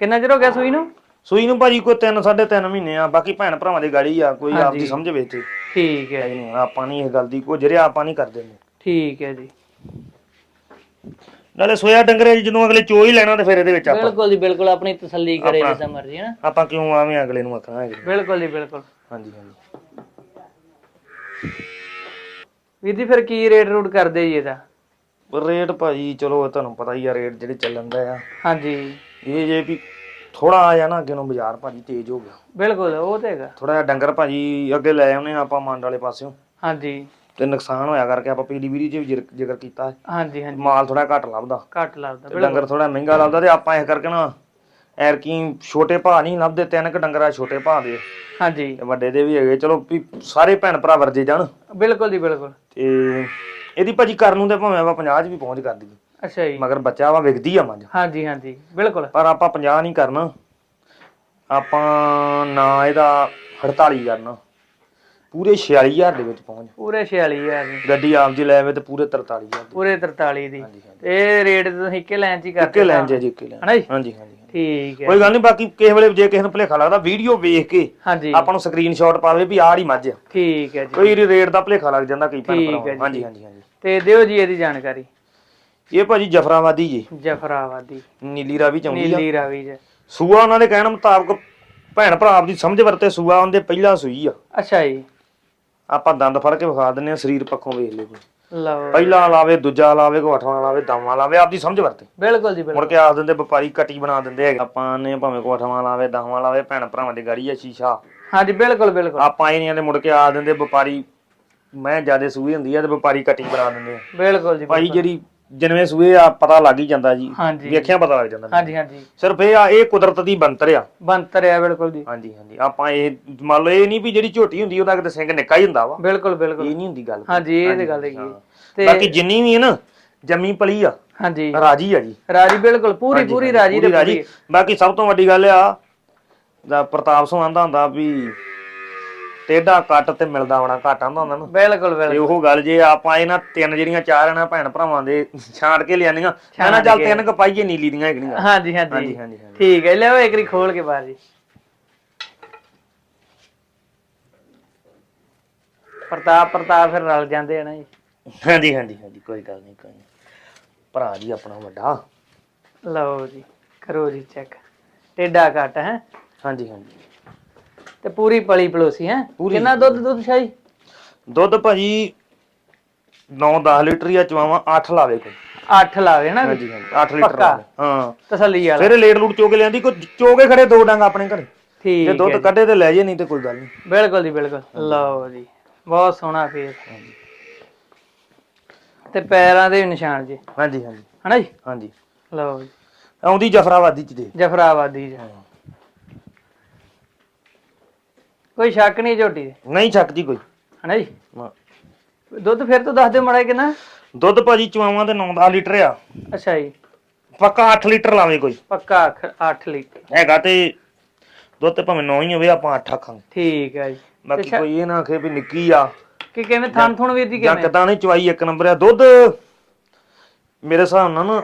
ਕਿੰਨਾ ਚਿਰ ਹੋ ਗਿਆ ਸੂਈ ਨੂੰ? ਸੂਈ ਨੂੰ ਭਾਜੀ ਕੋਈ 3 3.5 ਮਹੀਨੇ ਆ ਬਾਕੀ ਭੈਣ ਭਰਾਵਾਂ ਦੀ ਗਾੜੀ ਆ ਕੋਈ ਹਾਂਜੀ। ਆਪਦੀ ਸਮਝ ਵਿੱਚ। ਹੀ ਠੀਕ ਹੈ ਜੀ। ਆਪਾਂ ਨਹੀਂ ਇਹ ਗੱਲ ਦੀ ਕੋਈ ਜਰਿਆ ਆਪਾਂ ਨਹੀਂ ਕਰਦੇ ਨੇ। ਠੀਕ ਹੈ ਜੀ। ਨਾਲੇ ਸੋਇਆ ਡੰਗਰੇ ਜਦੋਂ ਅਗਲੇ ਚੋ ਹੀ ਲੈਣਾ ਤੇ ਫਿਰ ਇਹਦੇ ਵਿੱਚ ਆਪਾਂ ਬਿਲਕੁਲ ਜੀ ਬਿਲਕੁਲ ਆਪਣੀ ਤਸੱਲੀ ਕਰੇ ਜਿਸ ਮਰਜ਼ੀ ਹੈ ਨਾ? ਆਪਾਂ ਕਿਉਂ ਆਵੇਂ ਅਗਲੇ ਨੂੰ ਆਖਣਾ ਹੈਗੇ ਬਿਲਕੁਲ ਜੀ ਬਿਲਕੁਲ। ਹਾਂਜੀ ਹਾਂਜੀ। ਵੀਰ ਜੀ ਫਿਰ ਕੀ ਰੇਟ ਰੂਟ ਕਰਦੇ ਜੀ ਇਹਦਾ? ਰੇਟ ਭਾਜੀ ਚਲੋ ਤੁਹਾਨੂੰ ਪਤਾ ਹੀ ਆ ਰੇਟ ਜਿਹੜੇ ਚੱਲਣ ਦਾ ਆ। ਹਾਂਜੀ। ਇਹ ਜੇ ਵੀ ਥੋੜਾ ਆ ਜਾਣਾ ਅੱਗੇ ਨੂੰ ਬਾਜ਼ਾਰ ਭਾਜੀ ਤੇਜ਼ ਹੋ ਗਿਆ। ਬਿਲਕੁਲ ਉਹ ਤੇ ਹੈਗਾ। ਥੋੜਾ ਜਿਹਾ ਡੰਗਰ ਭਾਜੀ ਅੱਗੇ ਲੈ ਆਉਨੇ ਆਪਾਂ ਮੰਡ ਵਾਲੇ ਪਾਸਿਓਂ। ਹਾਂਜੀ। ਤੇ ਨੁਕਸਾਨ ਹੋਇਆ ਕਰਕੇ ਆਪਾਂ ਪੀਲੀ ਵੀਰੀ 'ਚ ਵੀ ਜ਼ਿਕਰ ਕੀਤਾ ਹੈ। ਹਾਂਜੀ ਹਾਂਜੀ। ਮਾਲ ਥੋੜਾ ਘੱਟ ਲੱਭਦਾ। ਘੱਟ ਲੱਗਦਾ ਤੇ ਡੰਗਰ ਥੋੜਾ ਮਹਿੰਗਾ ਲੱਭਦਾ ਤੇ ਆਪਾਂ ਇਸ ਕਰਕੇ ਨਾ ਐਰਕੀ ਛੋਟੇ ਭਾਅ ਨਹੀਂ ਲੱਭਦੇ ਤਿੰਨ ਕ ਡੰਗਰ ਛੋਟੇ ਭਾਅ ਦੇ। ਹਾਂਜੀ। ਤੇ ਵੱਡੇ ਦੇ ਵੀ ਹੈਗੇ ਚਲੋ ਵੀ ਸਾਰੇ ਭੈਣ ਭਰਾ ਵਰਜੇ ਜਾਣ। ਬਿਲਕੁਲ ਜੀ ਬਿਲਕੁਲ। ਤੇ ਇਹਦੀ ਭਾਜੀ ਕਰਨ ਨੂੰ ਤੇ ਭਾਵੇਂ ਆਪਾਂ 50 ਚ ਵੀ ਪਹੁੰਚ ਕਰ ਦਈਏ। ਅੱਛਾ ਜੀ। ਮਗਰ ਬੱਚਾ ਵਾ ਵਿਕਦੀ ਆ ਮੱਝ। ਹਾਂਜੀ ਹਾਂਜੀ ਬਿਲਕੁਲ। ਪਰ ਆਪਾਂ 50 ਨਹੀਂ ਕਰਨਾ। ਆਪਾਂ ਨਾ ਇਹਦਾ 48 ਕਰਨਾ। ਪੂਰੇ 46000 ਦੇ ਵਿੱਚ ਪਹੁੰਚ। ਪੂਰੇ 46000 ਜੀ ਗੱਡੀ ਆਪ ਜੀ ਲੈ ਆਵੇ ਤੇ ਪੂਰੇ 43000 ਪੂਰੇ 43 ਦੀ। ਹਾਂਜੀ ਹਾਂਜੀ। ਇਹ ਰੇਟ ਤੁਸੀਂ ਇੱਕੇ ਲਾਈਨ ਚ ਹੀ ਇੱਕੇ ਕਰਦੇ ਲੈਣ ਜੇ ਜੀ ਇੱਕੇ ਲੈਣ ਹਨਾ ਜੀ? ਹਾਂਜੀ ਹਾਂਜੀ। ਠੀਕ ਹੈ। ਕੋਈ ਗੱਲ ਨਹੀਂ ਬਾਕੀ ਕਿਸੇ ਵੇਲੇ ਜੇ ਕਿਸੇ ਨੂੰ ਭੁਲੇਖਾ ਲੱਗਦਾ ਵੀਡੀਓ ਵੇਖ ਕੇ ਹਾਂਜੀ। ਆਪਾਂ ਨੂੰ ਸਕਰੀਨਸ਼ਾਟ ਪਾਵੇ ਵੀ ਆਹ ਹੀ ਮੱਝ ਆ। ਠੀਕ ਹੈ ਜੀ। ਕੋਈ ਰੇਟ ਦਾ ਭੁਲੇਖਾ ਲੱਗ ਜਾਂਦਾ ਕਈ ਭੈਣ ਠੀਕ ਹੈ ਭਰਾਵਾਂ ਜੀ। ਨੂੰ। ਹਾਂਜੀ ਹਾਂਜੀ ਹਾਂਜੀ। ਤੇ ਦਿਓ ਜੀ ਇਹਦੀ ਜਾਣਕਾਰੀ। ਇਹ ਭਾਜੀ ਜਫਰਾਬਾਦੀ ਜੀ। ਜਫਰਾਬਾਦੀ ਨੀਲੀ ਰਾਵੀ ਚੌਂਦੀ ਆ। ਨੀਲੀ ਰਾਵੀ ਜੀ। ਸੂਆ ਉਹਨਾਂ ਦੇ ਕਹਿਣ ਮੁਤਾਬਕ ਭੈਣ ਭਰਾ ਆਪਦੀ ਸਮਝ ਵਰਤੇ ਸੂਆ ਉਹਦੇ ਪਹਿਲਾ ਸੂਈ ਆ। ਅੱਛਾ ਜੀ। ਆਪਾਂ ਦੰਦ ਫੜ ਕੇ ਵਿਖਾ ਦਿੰਨੇ ਆ ਸਰੀਰ ਪੱਖੋਂ ਵੇਖ ਲਿਓ ਲਓ ਪਹਿਲਾ ਲਾਵੇ ਦੂਜਾ ਲਾਵੇ ਕੋ ਅਠਵਾਂ ਲਾਵੇ ਦਵਾਂ ਲਾਵੇ ਆਪਦੀ ਸਮਝ ਵਰਤੇ। ਬਿਲਕੁਲ ਜੀ ਮੁੜ ਬਿਲਕੁਲ ਕੇ ਆਖ ਦਿੰਦੇ ਵਪਾਰੀ ਕਟੀ ਬਣਾ ਦਿੰਦੇ ਹੈਗੇ। ਆਪਾਂ ਨੇ ਭਾਵੇਂ ਕੋ ਅਠਵਾਂ ਲਾਵੇ ਦਵਾਂ ਲਾਵੇ ਭੈਣ ਭਰਾਵਾਂ ਦੀ ਗਾੜੀ ਆ ਸ਼ੀਸ਼ਾ। ਹਾਂਜੀ ਬਿਲਕੁਲ ਬਿਲਕੁਲ। ਆਪਾਂ ਇਹ ਨਹੀਂ ਆਂਦੇ ਮੁੜ ਕੇ ਆ ਦਿੰਦੇ ਵਪਾਰੀ। ਮੈਂ ਜਿਆਦੇ ਸੂਈ ਹੁੰਦੀ ਆ ਤੇ ਵਪਾਰੀ ਕਟੀ ਬਣਾ ਦਿੰਦੇ ਆ। ਬਿਲਕੁਲ ਜੀ ਭਾਈ ਜਿਹੜੀ ਜਿਨਵੇਂ ਸੂਏ ਆ ਪਤਾ ਲੱਗ ਹੀ ਜਾਂਦਾ ਜੀ। ਹਾਂਜੀ। ਵੇਖਿਆ ਪਤਾ ਲੱਗ ਜਾਂਦਾ। ਹਾਂਜੀ ਹਾਂਜੀ। ਸਿਰਫ ਇਹ ਆ ਇਹ ਕੁਦਰਤ ਦੀ ਬੰਤਰ ਆ। ਬੰਤਰ ਆ ਬਿਲਕੁਲ ਜੀ। ਹਾਂਜੀ ਹਾਂਜੀ। ਆਪਾਂ ਇਹ ਮੰਨ ਲਓ ਇਹ ਨਹੀਂ ਵੀ ਜਿਹੜੀ ਝੋਟੀ ਹੁੰਦੀ ਉਹਦਾ ਕਿਤੇ ਸਿੰਘ ਨਿੱਕਾ ਹੀ ਹੁੰਦਾ ਵਾ। ਬਿਲਕੁਲ ਬਿਲਕੁਲ। ਇਹ ਨਹੀਂ ਹੁੰਦੀ ਗੱਲ। ਹਾਂਜੀ ਇਹ ਤੇ ਗੱਲ ਹੈਗੀ ਹੈ। ਤੇ ਬਾਕੀ ਜਿੰਨੀ ਵੀ ਹੈ ਨਾ ਜੰਮੀ ਪਲੀ ਆ ਹਾਂਜੀ। ਰਾਜੀ ਆ ਜੀ। ਰਾਜੀ ਬਿਲਕੁਲ। ਪੂਰੀ ਪੂਰੀ ਰਾਜੀ ਤੇ ਪੂਰੀ। ਬਾਕੀ ਸਭ ਤੋਂ ਵੱਡੀ ਗੱਲ ਆ ਦਾ ਪ੍ਰਤਾਪ ਸਿੰਘ ਆਂਦਾ ਹੁੰਦਾ ਵੀ ਟੇਡਾ ਕੱਟ ਤੇ ਮਿਲਦਾ ਆਉਣਾ ਘੱਟ ਹੁੰਦਾ ਨਾ। ਬਿਲਕੁਲ ਤੇ ਬਿਲਕੁਲ ਉਹ ਗੱਲ ਜੇ ਆਪਾਂ ਇਹਨਾਂ ਤਿੰਨ ਜਿਹੜੀਆਂ ਚਾਰ ਇਹਨਾਂ ਭੈਣ ਭਰਾਵਾਂ ਦੇ ਛਾਂਟ ਕੇ ਲਿਆਂਦੀਆਂ ਮੈਂ ਨਾ ਚੱਲ ਕੇ। ਤਿੰਨ ਕਪਾਈਏ ਨੀਲੀ ਦੀਆਂ ਹੈਗੀਆਂ। ਹਾਂਜੀ ਹਾਂਜੀ। ਹਾਂਜੀ ਹਾਂਜੀ ਹਾਂਜੀ। ਠੀਕ ਹੈ ਲਿਆਓ ਇੱਕ ਵਾਰੀ ਖੋਲ ਕੇ ਬਾਹਰ ਜੀ। ਪ੍ਰਤਾਪ ਪ੍ਰਤਾਪ ਫਿਰ ਰਲ ਜਾਂਦੇ ਆ ਨਾ ਜੀ। ਹਾਂਜੀ ਹਾਂਜੀ ਹਾਂਜੀ ਕੋਈ ਗੱਲ ਨਹੀਂ ਕੋਈ ਨਹੀਂ। ਭਰਾ ਜੀ ਆਪਣਾ ਵੱਡਾ। ਲਓ ਜੀ ਕਰੋ ਜੀ ਚੈੱਕ। ਟੇਡਾ ਕੱਟ ਹੈ। ਹਾਂਜੀ ਹਾਂਜੀ। ਤੇ ਪੂਰੀ ਪਲੀ ਪਲੋਸੀ ਹੈ? ਪੂਰੀ। ਕਿੰਨਾ ਦੁੱਧ ਦੁੱਧ ਸ਼ਾਹੀ? ਦੁੱਧ ਭਾਜੀ 9-10 ਲੀਟਰ ਜਾਂ ਚਵਾਵਾਂ 8 ਲਾਵੇ ਕੋਈ। 8 ਲਾਵੇ ਨਾ ਹਾਂਜੀ ਹਾਂਜੀ 8 ਲੀਟਰ ਪੱਕਾ। ਲਾਵੇ ਹਾਂ। ਤਸੱਲੀ ਵਾਲਾ। ਫਿਰ ਲੇਟ ਲੂਟ ਚੋਕੇ ਲਿਆਂਦੀ ਕੋਈ ਚੋਕੇ ਖੜੇ ਦੋ ਡੰਗ ਆਪਣੇ ਘਰੇ। ਜੇ ਠੀਕ ਹੈ ਦੁੱਧ ਕੱਢੇ ਤੇ ਲੈ ਜੇ ਨਹੀਂ ਤੇ ਕੋਈ ਗੱਲ ਨਹੀਂ। ਬਿਲਕੁਲ ਜੀ ਬਿਲਕੁਲ। ਲਓ ਜੀ ਬਹੁਤ ਸੋਹਣਾ ਫੇਸ ਤੇ ਪੈਰਾਂ ਦੇ ਵੀ ਨਿਸ਼ਾਨ ਜੀ। ਹਾਂਜੀ ਹਾਂਜੀ। ਹਨਾ ਜੀ? ਹਾਂਜੀ। ਲਓ ਜੀ। ਆਉਂਦੀ ਜਫਰਾਬਾਦੀ ਚ ਦੇ। ਜਫਰਾਬਾਦੀ ਜੀ ਕੋਈ ਸ਼ੱਕ ਨਹੀਂ ਝੋਟੀ ਦੇ? ਨਹੀਂ ਛੱਕ ਜੀ ਕੋਈ। ਹਨਾ ਜੀ। ਦੁੱਧ ਫਿਰ ਤੋਂ ਦੱਸ ਦਿਓ ਮੜਾ ਕਿੰਨਾ? ਦੁੱਧ ਭਾਜੀ ਚਵਾਵਾਂ ਤੇ 9-10 ਲੀਟਰ ਆ। ਅੱਛਾ ਜੀ। ਪੱਕਾ 8 ਲੀਟਰ ਲਾਵੇ ਕੋਈ। ਪੱਕਾ 8 ਲੀਟਰ। ਹੈਗਾ ਤੇ ਦੁੱਧ ਤੇ ਭਾਵੇਂ 9 ਹੀ ਹੋਵੇ ਆਪਾਂ 8 ਆਖਾਂਗੇ। ਠੀਕ ਹੈ ਜੀ। ਬਾਕੀ। ਕੋਈ ਇਹ ਨਾ ਆਖੇ ਵੀ ਨਿੱਕੀ ਆ। ਕਿ ਕਿਵੇਂ ਥਣ ਥੁਣ ਵੀਰ ਜੀ ਜਾਂ ਕਿਵੇਂ? ਕਿਦਾਂ ਨਹੀਂ ਚਵਾਈ ਇੱਕ ਨੰਬਰ ਆ। ਦੁੱਧ ਮੇਰੇ ਹਿਸਾਬ ਨਾਲ ਨਾ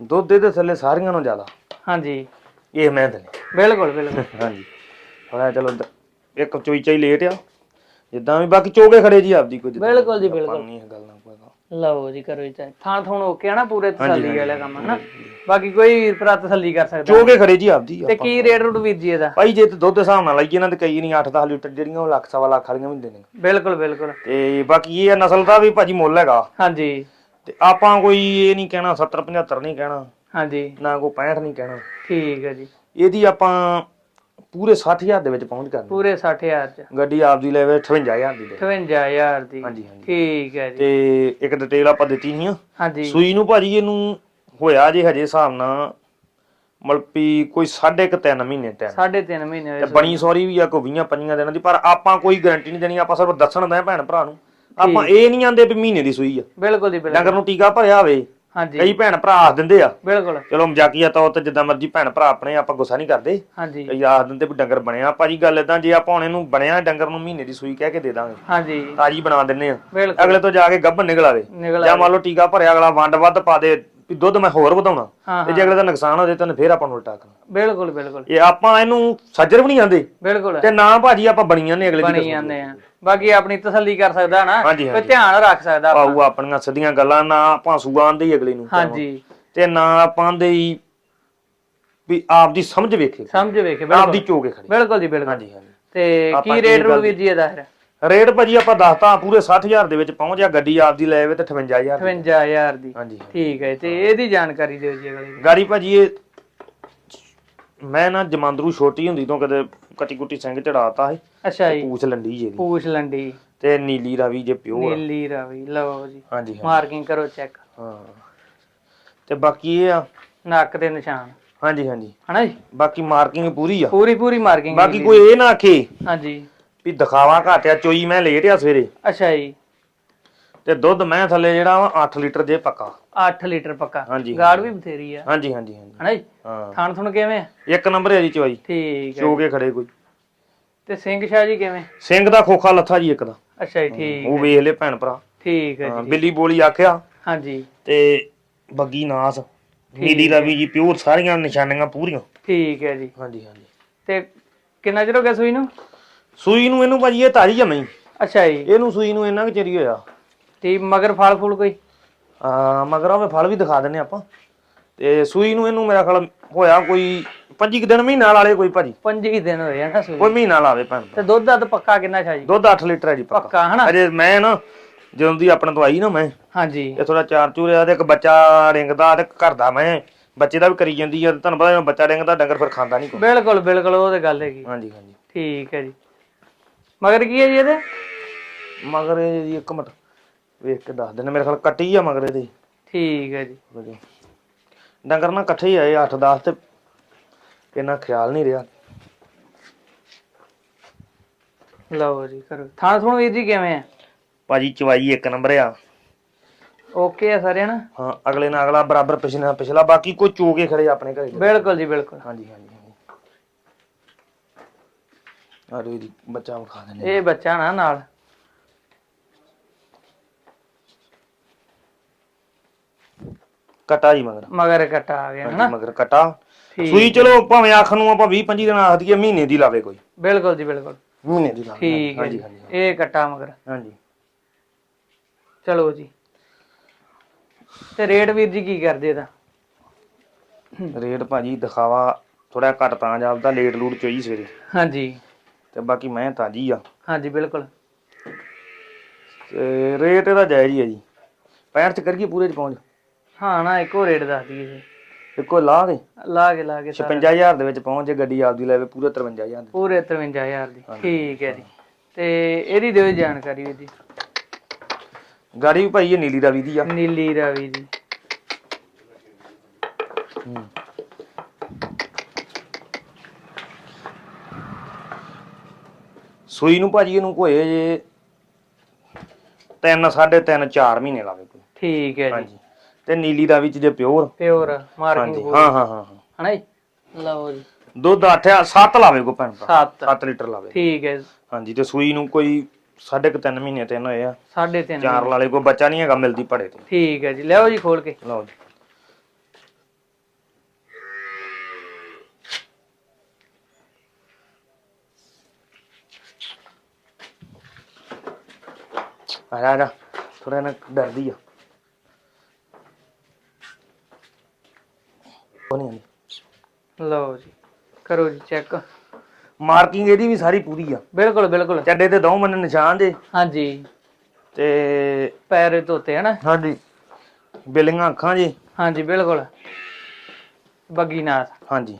ਦੁੱਧ ਇਹਦੇ ਥੱਲੇ ਸਾਰੀਆਂ ਨਾਲੋਂ ਜ਼ਿਆਦਾ। ਹਾਂਜੀ। ਇਹ ਮੈਂ ਥੱਲੇ ਬਿਲਕੁਲ ਬਿਲਕੁਲ। (laughs) ਹਾਂਜੀ। ਹੋਇਆ ਚਲੋ ਦ- ਇੱਕ ਚੋਈ ਚਾਈ ਲੇਟ ਆ। ਜਿੱਦਾਂ ਵੀ ਬਾਕੀ ਚੋਗੇ ਖੜੇ ਜੀ ਆਪਦੀ ਕੋਈ ਬਿਲਕੁਲ ਜੀ, ਬਿਲਕੁਲ। ਨੂੰ ਨਹੀਂ ਇਹ ਗੱਲ ਨਾ ਕੋਈ ਲਓ ਜੀ ਕਰੋ ਜੀ ਚੈੱਕ। ਥਣ ਥੁਣ ਓਕੇ ਆ ਨਾ ਪੂਰੇ ਤਸੱਲੀ ਵਾਲਾ ਕੰਮ ਹੈ ਨਾ ਬਾਕੀ ਕੋਈ ਵੀਰ ਭਰਾ ਤਸੱਲੀ ਕਰ ਸਕਦਾ ਚੋਗੇ ਖੜੇ ਜੀ ਆਪਦੀ ਤੇ ਕੀ ਰੇਟ ਰੂਟ ਵੀਰ ਜੀ ਇਹਦਾ? ਭਾਈ ਜੇ ਤੇ ਦੁੱਧ ਦੇ ਹਿਸਾਬ ਨਾਲ ਲਾਈਏ ਇਹਨਾਂ ਦੇ ਕਈ ਨਹੀਂ 8-10 ਲੀਟਰ ਜਿਹੜੀਆਂ ਉਹ ਲੱਖ ਸਵਾ ਲੱਖ ਵਾਲੀਆਂ ਵੀ ਦਿੰਦੇ ਨੇ। ਬਿਲਕੁਲ ਬਿਲਕੁਲ। ਤੇ ਬਾਕੀ ਇਹ ਨਸਲ ਦਾ ਵੀ ਭਾਜੀ ਮੁੱਲ ਹੈਗਾ। ਹਾਂਜੀ। ਤੇ ਆਪਾਂ ਕੋਈ ਇਹ ਨਹੀਂ ਕਹਿਣਾ 70 75 ਨਹੀਂ ਕਹਿਣਾ। ਹਾਂਜੀ। ਨਾ ਕੋਈ 65 ਨਹੀਂ ਕਹਿਣਾ। ਠੀਕ ਹੈ ਜੀ। ਇਹਦੀ ਆਪਾਂ ਪੂਰੇ 60000 ਦੇ ਵਿੱਚ ਪਹੁੰਚ ਕਰਨੀ। ਪੂਰੇ 60000 ਚ। ਗੱਡੀ ਆਪਦੀ ਲੈਵੇ 58000 ਦੀ ਦੇ 58000 ਦੀ। ਹਾਂਜੀ ਹਾਂਜੀ। ਠੀਕ ਹੈ ਜੀ। ਤੇ ਇੱਕ ਡਿਟੇਲ ਆਪਾਂ ਦਿੱਤੀ ਨਹੀਂ ਆ ਹਾਂਜੀ। ਸੂਈ ਨੂੰ ਭਾਜੀ ਇਹਨੂੰ ਹੋਇਆ ਜੇ ਹਜੇ ਹਿਸਾਬ ਨਾਲ ਮਲਪੀ ਕੋਈ 3.5 3 ਮਹੀਨੇ ਟਾਈਮ ਸਾਢੇ ਤਿੰਨ ਮਹੀਨੇ ਹੋਏ ਤੇ ਬਣੀ ਸੌਰੀ ਵੀ ਆ ਕੋਈ 20 25 ਦਿਨਾਂ ਦੀ ਪਰ ਆਪਾਂ ਕੋਈ ਗਾਰੰਟੀ ਨਹੀਂ ਦੇਣੀ ਆਪਾਂ ਸਿਰਫ ਦੱਸਣ ਦਾ ਭੈਣ ਭਰਾ ਨੂੰ। ਆਪਾਂ ਇਹ ਨਹੀਂ ਆਂਦੇ ਵੀ ਮਹੀਨੇ ਦੀ ਸੂਈ ਆ। ਬਿਲਕੁਲ ਜੀ ਬਿਲਕੁਲ। ਡੰਗਰ ਨੂੰ ਟੀਕਾ ਭਰਿਆ ਹੋਵੇ ਹਾਂਜੀ। ਕਈ ਭੈਣ ਭਰਾ ਆਖ ਦਿੰਦੇ ਆ। ਬਿਲਕੁਲ। ਚਲੋ ਮਜ਼ਾਕੀਆ ਤੌਰ ਤੇ ਜਿੱਦਾਂ ਮਰਜ਼ੀ ਭੈਣ ਭਰਾ ਆਪਣੇ ਆਪਾਂ ਗੁੱਸਾ ਨਹੀਂ ਕਰਦੇ। ਹਾਂਜੀ। ਕਈ ਆਖ ਦਿੰਦੇ ਵੀ ਡੰਗਰ ਬਣਿਆ। ਭਾਜੀ ਗੱਲ ਇਦਾਂ ਜੇ ਆਪਾਂ ਹੁਣ ਇਹਨੂੰ ਬਣਿਆ ਡੰਗਰ ਨੂੰ ਮਹੀਨੇ ਦੀ ਸੂਈ ਕਹਿ ਕੇ ਦੇ ਦਾਂਗੇ। ਹਾਂਜੀ। ਤਾਜੀ ਬਣਾ ਦਿੰਨੇ ਆ। ਬਿਲਕੁਲ। ਅਗਲੇ ਤੋਂ ਜਾ ਕੇ ਗੱਭਣ ਨਿਕਲ ਆਵੇ। ਨਿਕਲ ਜਾਂ ਮੰਨ ਲਓ ਟੀਕਾ ਭਰਿਆ ਅਗਲਾ ਵੰਡ ਵੱਧ ਪਾ ਦੇ ਵੀ ਦੁੱਧ ਮੈਂ ਹੋਰ ਵਧਾਉਣਾ ਤੇ ਜੇ ਅਗਲੇ ਦਾ ਨੁਕਸਾਨ ਹੋ ਜਾਏ ਤਾਂ ਫੇਰ ਆਪਾਂ ਨੂੰ ਉਲਟਾ ਕਰਨਾ। ਬਿਲਕੁਲ ਬਿਲਕੁਲ। ਇਹ ਆਪਾਂ ਇਹਨੂੰ ਸੱਜਰ ਵੀ ਨਹੀਂ ਆਂਦੇ ਬਿਲਕੁਲ। ਤੇ ਨਾ ਭਾਜੀ ਆਪਾਂ ਬਣੀਆਂ ਨੇ ਅਗਲੇ ਦੀ ਬਣੀ ਜਾਂਦੇ ਆ। ਬਾਕੀ ਆਪਣੀ ਤਸੱਲੀ ਕਰ ਸਕਦਾ ਨਾ। ਕੋਈ। ਧਿਆਨ ਰੱਖ ਸਕਦਾ ਆਪਣਾ। ਪਾਊ ਆਪਣੀਆਂ ਸਿੱਧੀਆਂ ਗੱਲਾਂ ਨਾ ਆਪਾਂ ਸੂਆ ਆਂਦੇ ਹੀ ਅਗਲੇ ਨੂੰ। ਹਾਂਜੀ। ਤੇ ਨਾ ਆਪਾਂ ਆਂਦੇ ਹੀ ਵੀ ਆਪਦੀ ਸਮਝ ਵੇਖੇ। ਸਮਝ ਵੇਖੇ ਆਪਦੀ ਬਿਲਕੁਲ ਚੋਕੇ ਖੜੀ। ਬਿਲਕੁਲ ਜੀ ਬਿਲਕੁਲ। ਹਾਂਜੀ ਹਾਂਜੀ। ਤੇ ਆਪਾਂ ਕੀ ਰੇਟ ਰੂ ਗੱਲ- ਵੀਰ ਜੀ ਇਹਦਾ ਫਿਰ? ਰੇਟ ਭਾਜੀ ਆਪਾਂ ਦੱਸਤਾ ਪੂਰੇ 60000 ਦੇ ਵਿੱਚ ਪਹੁੰਚ ਜਾ ਗੱਡੀ ਆਪਦੀ ਲੈ ਆਵੇ ਤੇ 58000 ਦੀ। 55000 ਦੀ। ਹਾਂਜੀ ਠੀਕ ਹੈ ਤੇ ਇਹਦੀ ਜਾਣਕਾਰੀ ਦਿਓ ਜੀ ਅਗਲੇ। ਗਾੜੀ ਭਾਜੀ ਇਹ ਮੈਂ ਨਾ ਜਮਾਂਦਰੂ ਛੋਟੀ ਹੁੰਦੀ ਤੋਂ ਕਦੇ ਕੱਟੀ ਕੁੱਟੀ ਸਿੰਘ ਚੜਾਤਾ ਸੀ ਅੱਛਾ ਜੀ। ਪੂਛ ਲੰਡੀ ਜੀ। ਪੂਛ ਲੰਡੀ। ਤੇ ਨੀਲੀ ਰਾਵੀ ਜੇ ਪਿਓ ਨੀਲੀ ਰਾਵੀ ਲਓ ਜੀ। ਹਾਂਜੀ ਹਾਂ ਮਾਰਕਿੰਗ ਕਰੋ ਚੈੱਕ। ਹਾਂ। ਤੇ ਬਾਕੀ ਇਹ ਆ। ਨੱਕ ਦੇ ਨਿਸ਼ਾਨ। ਹਾਂਜੀ ਹਾਂਜੀ। ਹਨਾ ਜੀ? ਬਾਕੀ ਮਾਰਕਿੰਗ ਪੂਰੀ ਆ। ਪੂਰੀ ਪੂਰੀ ਮਾਰਕਿੰਗ ਬਾਕੀ ਕੋਈ ਇਹ ਨਾ ਆਖੇ ਹਾਂਜੀ। ਵੀ ਦਿਖਾਵਾ ਘਾਟਿਆ ਚੋਈ ਮੈਂ ਲੇਟ ਆ ਸਵੇਰੇ। ਅੱਛਾ ਜੀ। ਤੇ ਦੁੱਧ ਮੈਂ ਥੱਲੇ ਜਿਹੜਾ ਵਾ 8 ਲੀਟਰ ਜੇ ਪੱਕਾ। 8 ਲੀਟਰ ਪੱਕਾ। ਹਾਂਜੀ। ਗਾੜ ਵੀ ਬਥੇਰੀ ਆ। ਹਾਂਜੀ ਹਾਂਜੀ ਹਾਂਜੀ। ਹਨਾ ਜੀ? ਹਾਂ। ਥਣ ਥੁਣ ਕਿਵੇਂ? ਆ? ਇੱਕ ਨੰਬਰ ਹੈ ਜੀ ਚਵਾਈ ਠੀਕ ਹੈ। ਚੋ ਕੇ ਖੜੇ ਕੋਈ। ਤੇ ਸਿੰਘ ਸ਼ਾਹ ਜੀ ਕਿਵੇਂ? ਸਿੰਘ ਦਾ ਖੋਖਾ ਲੱਥਾ ਜੀ ਇੱਕ ਦਾ। ਅੱਛਾ ਜੀ ਠੀਕ ਉਹ ਵੇਖ ਲੈ ਭੈਣ ਭਰਾ। ਠੀਕ ਹੈ ਹਾਂ, ਜੀ। ਬਿੱਲੀ ਬੋਲੀ ਆਖਿਆ। ਹਾਂਜੀ। ਤੇ ਬੱਗੀ ਨਾਸ। ਨੀਲੀ ਰਵੀ ਜੀ ਪਿਓਰ ਸਾਰੀਆਂ ਨਿਸ਼ਾਨੀਆਂ ਪੂਰੀਆਂ। ਠੀਕ ਹੈ ਜੀ। ਹਾਂਜੀ ਹਾਂਜੀ। ਤੇ ਕਿੰਨਾ ਚਿਰ ਹੋ ਗਿਆ ਸੂਈ ਨੂੰ? ਸੂਈ ਨੂੰ ਇਹਨੂੰ ਭਾਜੀ ਇਹ ਤਾਰੀ ਜਮਈ ਅੱਛਾ ਜੀ। ਇਹਨੂੰ ਸੂਈ ਨੂੰ ਇੰਨਾ ਕਿ ਚਿਰ ਹੋਇਆ। ਤੇ ਮਗਰ ਫਲ ਫੁੱਲ ਕੋਈ? ਆ ਮਗਰ ਉਹ ਫਲ ਵੀ ਦਿਖਾ ਦਿੰਨੇ ਆਪਾਂ। ਤੇ ਸੂਈ ਨੂੰ ਇਹਨੂੰ ਮੇਰਾ ਖਿਆਲ ਹੋਇਆ ਕੋਈ 25 ਦਿਨ ਮਹੀਨਾ ਵਾਲੇ ਕੋਈ ਭਾਜੀ। 25 ਦਿਨ ਹੋਏ ਆ ਨਾ ਸੂਈ। ਕੋਈ ਮਹੀਨਾ ਲਾਵੇ ਭੈਣ। ਤੇ ਦੁੱਧ ਦਾ ਪੱਕਾ ਕਿੰਨਾ ਛਾ ਜੀ? ਦੁੱਧ 8 ਲੀਟਰ ਹੈ ਜੀ ਪੱਕਾ। ਪੱਕਾ ਹਨਾ? ਅਜੇ ਮੈਂ ਨਾ ਜਦੋਂ ਦੀ ਆਪਣੇ ਤੋਂ ਆਈ ਨਾ ਮੈਂ ਹਾਂਜੀ। ਇਹ ਥੋੜਾ ਚਾਰ ਚੂਰਿਆ ਤੇ ਇੱਕ ਬੱਚਾ ਰਿੰਗਦਾ ਤੇ ਘਰ ਦਾ ਮੈਂ ਬੱਚੇ ਦਾ ਵੀ ਕਰੀ ਜਾਂਦੀ ਆ ਤੁਹਾਨੂੰ ਪਤਾ ਜਦੋਂ ਬੱਚਾ ਰਿੰਗਦਾ ਡੰਗਰ ਫਿਰ ਖਾਂਦਾ ਨਹੀਂ ਕੋਈ। ਬਿਲਕੁਲ ਬਿਲਕੁਲ ਉਹ ਤੇ ਗੱਲ ਹੈਗੀ। ਹਾਂਜੀ ਹਾਂਜੀ। ਠੀਕ ਹੈ ਜੀ। ਮਗਰ ਕੀ ਹੈ ਜੀ ਇਹਦੇ? ਮਗਰ ਇਹ ਜੀ ਇੱਕ ਮਿੰਟ ਵੇਖ ਕੇ ਦੱਸ ਦਿੰਦੇ ਮੇਰੇ ਖਿਆਲ ਕੱਟੀ ਆ ਮਗਰ ਇਹਦੇ। ਠੀਕ ਹੈ ਜੀ। ਵਧੀਆ। ਡੰਗਰ ਨਾ ਇਕੱਠੇ ਹੀ ਆਏ 8-10 ਤੇ ਇੰਨਾ ਖਿਆਲ ਨਹੀਂ ਰਿਹਾ। ਲਓ ਜੀ ਕਰੋ। ਥਾਂ ਥੁਣ ਵੀਰ ਜੀ ਕਿਵੇਂ ਆ? ਭਾਜੀ ਚਵਾਈ ਇੱਕ ਨੰਬਰ ਆ। ਓਕੇ ਆ ਸਾਰੇ ਨਾ ਹਾਂ ਅਗਲੇ ਨਾਲ ਅਗਲਾ ਬਰਾਬਰ ਪਿਛਲੇ ਨਾਲ ਪਿਛਲਾ ਬਾਕੀ ਕੋਈ ਚੋ ਕੇ ਖੜੇ ਆਪਣੇ ਘਰੇ। ਬਿਲਕੁਲ ਜੀ ਬਿਲਕੁਲ। ਹਾਂਜੀ ਹਾਂਜੀ। ਜੀ ਬੱਚਾ ਵਿਖਾ ਦਿੰਦੇ ਇਹ ਬੱਚਾ ਨਾ ਨਾਲ। ਕਟਾ ਜੀ ਮਗਰ। ਮਗਰ ਕੱਟਾ ਆ ਗਿਆ ਹਾਂਜੀ ਹਨਾ। ਮਗਰ ਕਟਾ। ਠੀਕ। ਸੂਈ ਚਲੋ ਭਾਵੇਂ ਅੱਖ ਨੂੰ ਆਪਾਂ 20 25 ਦਿਨ ਆਖ ਦਈਏ ਮਹੀਨੇ ਦੀ ਲਾਵੇ ਕੋਈ। ਬਿਲਕੁਲ ਜੀ ਬਿਲਕੁਲ। ਮਹੀਨੇ ਦੀ ਲਾਵੇ। ਠੀਕ ਹੈ ਹਾਂਜੀ ਜੀ। ਹਾਂਜੀ ਇਹ ਕੱਟਾ ਮਗਰ। ਹਾਂਜੀ। ਚਲੋ ਜੀ। ਤੇ ਰੇਟ ਵੀਰ ਜੀ ਕੀ ਕਰਦੇ ਇਹਦਾ ਰੇਟ ਭਾਜੀ ਦਿਖਾਵਾ ਥੋੜਾ ਘੱਟ ਤਾਂ ਜਾਪਦਾ ਲੇਟ ਲੂਟ ਚੋਈ ਸਵੇਰੇ। ਹਾਂਜੀ। ਤੇ ਬਾਕੀ ਮੈਂ ਤਾਜੀ ਆ। ਹਾਂਜੀ ਬਿਲਕੁਲ। ਤੇ ਰੇਟ ਇਹਦਾ ਜਾਇਜ਼ ਹੀ ਹੈ ਜੀ। 65 ਚ ਕਰੀਏ ਪੂਰੇ ਚ ਪਹੁੰਚ। ਹਾਂ ਨਾ ਇੱਕੋ ਰੇਟ ਦੱਸ ਦਈਏ ਜੀ। ਇੱਕੋ ਲਾ ਦੇ। ਲਾ ਕੇ ਲਾ ਕੇ ਸਾਰਾ। 56000 ਦੇ ਵਿੱਚ ਪਹੁੰਚ ਜੇ ਗੱਡੀ ਆਪਦੀ ਲੈਵੇ ਪੂਰੇ 53000 ਦੇ। ਪੂਰੇ 53000 ਦੀ। ਠੀਕ ਹੈ ਜੀ। ਤੇ ਇਹਦੀ ਦਿਓ ਜਾਣਕਾਰੀ ਵੀਰ ਜੀ। ਗਾੜੀ ਵੀ ਭਾਈ ਇਹ ਨੀਲੀ ਰਾਵੀ ਦੀ ਆ। ਨੀਲੀ ਰਾਵੀ ਦੀ। ਸੂਈ ਨੂੰ ਭਾਜੀ ਇਹਨੂੰ ਕੋਏ ਜੇ 3 3.5 4 ਮਹੀਨੇ ਲਾਵੇ ਕੋਈ। ਠੀਕ ਹੈ ਜੀ। ਹਾਂਜੀ। ਤੇ ਨੀਲੀ ਰਾਵੀ ਚ ਜੇ ਪਿਓਰ। ਪਿਓਰ ਮਾਰਕਿੰਗ ਹਾਂਜੀ। ਹਾਂ ਹਾਂ ਹਾਂ ਹਾਂ। ਹਨਾ ਜੀ? ਲਓ ਜੀ। ਦੁੱਧ 8 7 ਲਾਵੇ ਕੋ ਭੈਣ ਭਰਾ। 7 7 ਲੀਟਰ ਲਾਵੇ। ਠੀਕ ਹੈ ਹਾਂਜੀ ਤੇ ਸੂਈ ਨੂੰ ਕੋਈ ਸਾਢੇ ਕੁ ਤਿੰਨ ਮਹੀਨੇ ਤਿੰਨ ਹੋਏ ਆ। ਸਾਢੇ ਤਿੰਨ ਚਾਰ ਲਾਲੇ ਕੋਈ ਬੱਚਾ ਨਹੀਂ ਹੈਗਾ ਮਿਲਦੀ ਪੜੇ ਤੇ। ਠੀਕ ਹੈ ਜੀ। ਲਿਆਓ ਜੀ ਖੋਲ ਕੇ। ਲਓ ਜੀ। ਆ ਜਾ ਆ ਜਾ। ਥੋੜਾ ਨਾ ਡਰਦੀ ਆ। ਉਹ ਨਹੀਂ ਆਉਂਦੀ। ਲਓ ਜੀ ਕਰੋ ਜੀ ਚੈੱਕ ਮਾਰਕਿੰਗ ਇਹਦੀ ਵੀ ਸਾਰੀ ਪੂਰੀ ਆ। ਬਿਲਕੁਲ ਬਿਲਕੁਲ। ਚੱਡੇ ਤੇ ਦੋ ਮੰਨ ਨਿਸ਼ਾਨ ਦੇ। ਹਾਂਜੀ। ਤੇ ਪੈਰ ਧੋਤੇ ਹਨਾ? ਹਾਂਜੀ। ਬਿਲਿੰਗਾਂ ਅੱਖਾਂ ਜੀ। ਹਾਂਜੀ ਬਿਲਕੁਲ। ਬੱਗੀ ਨਾਥ ਹਾਂਜੀ।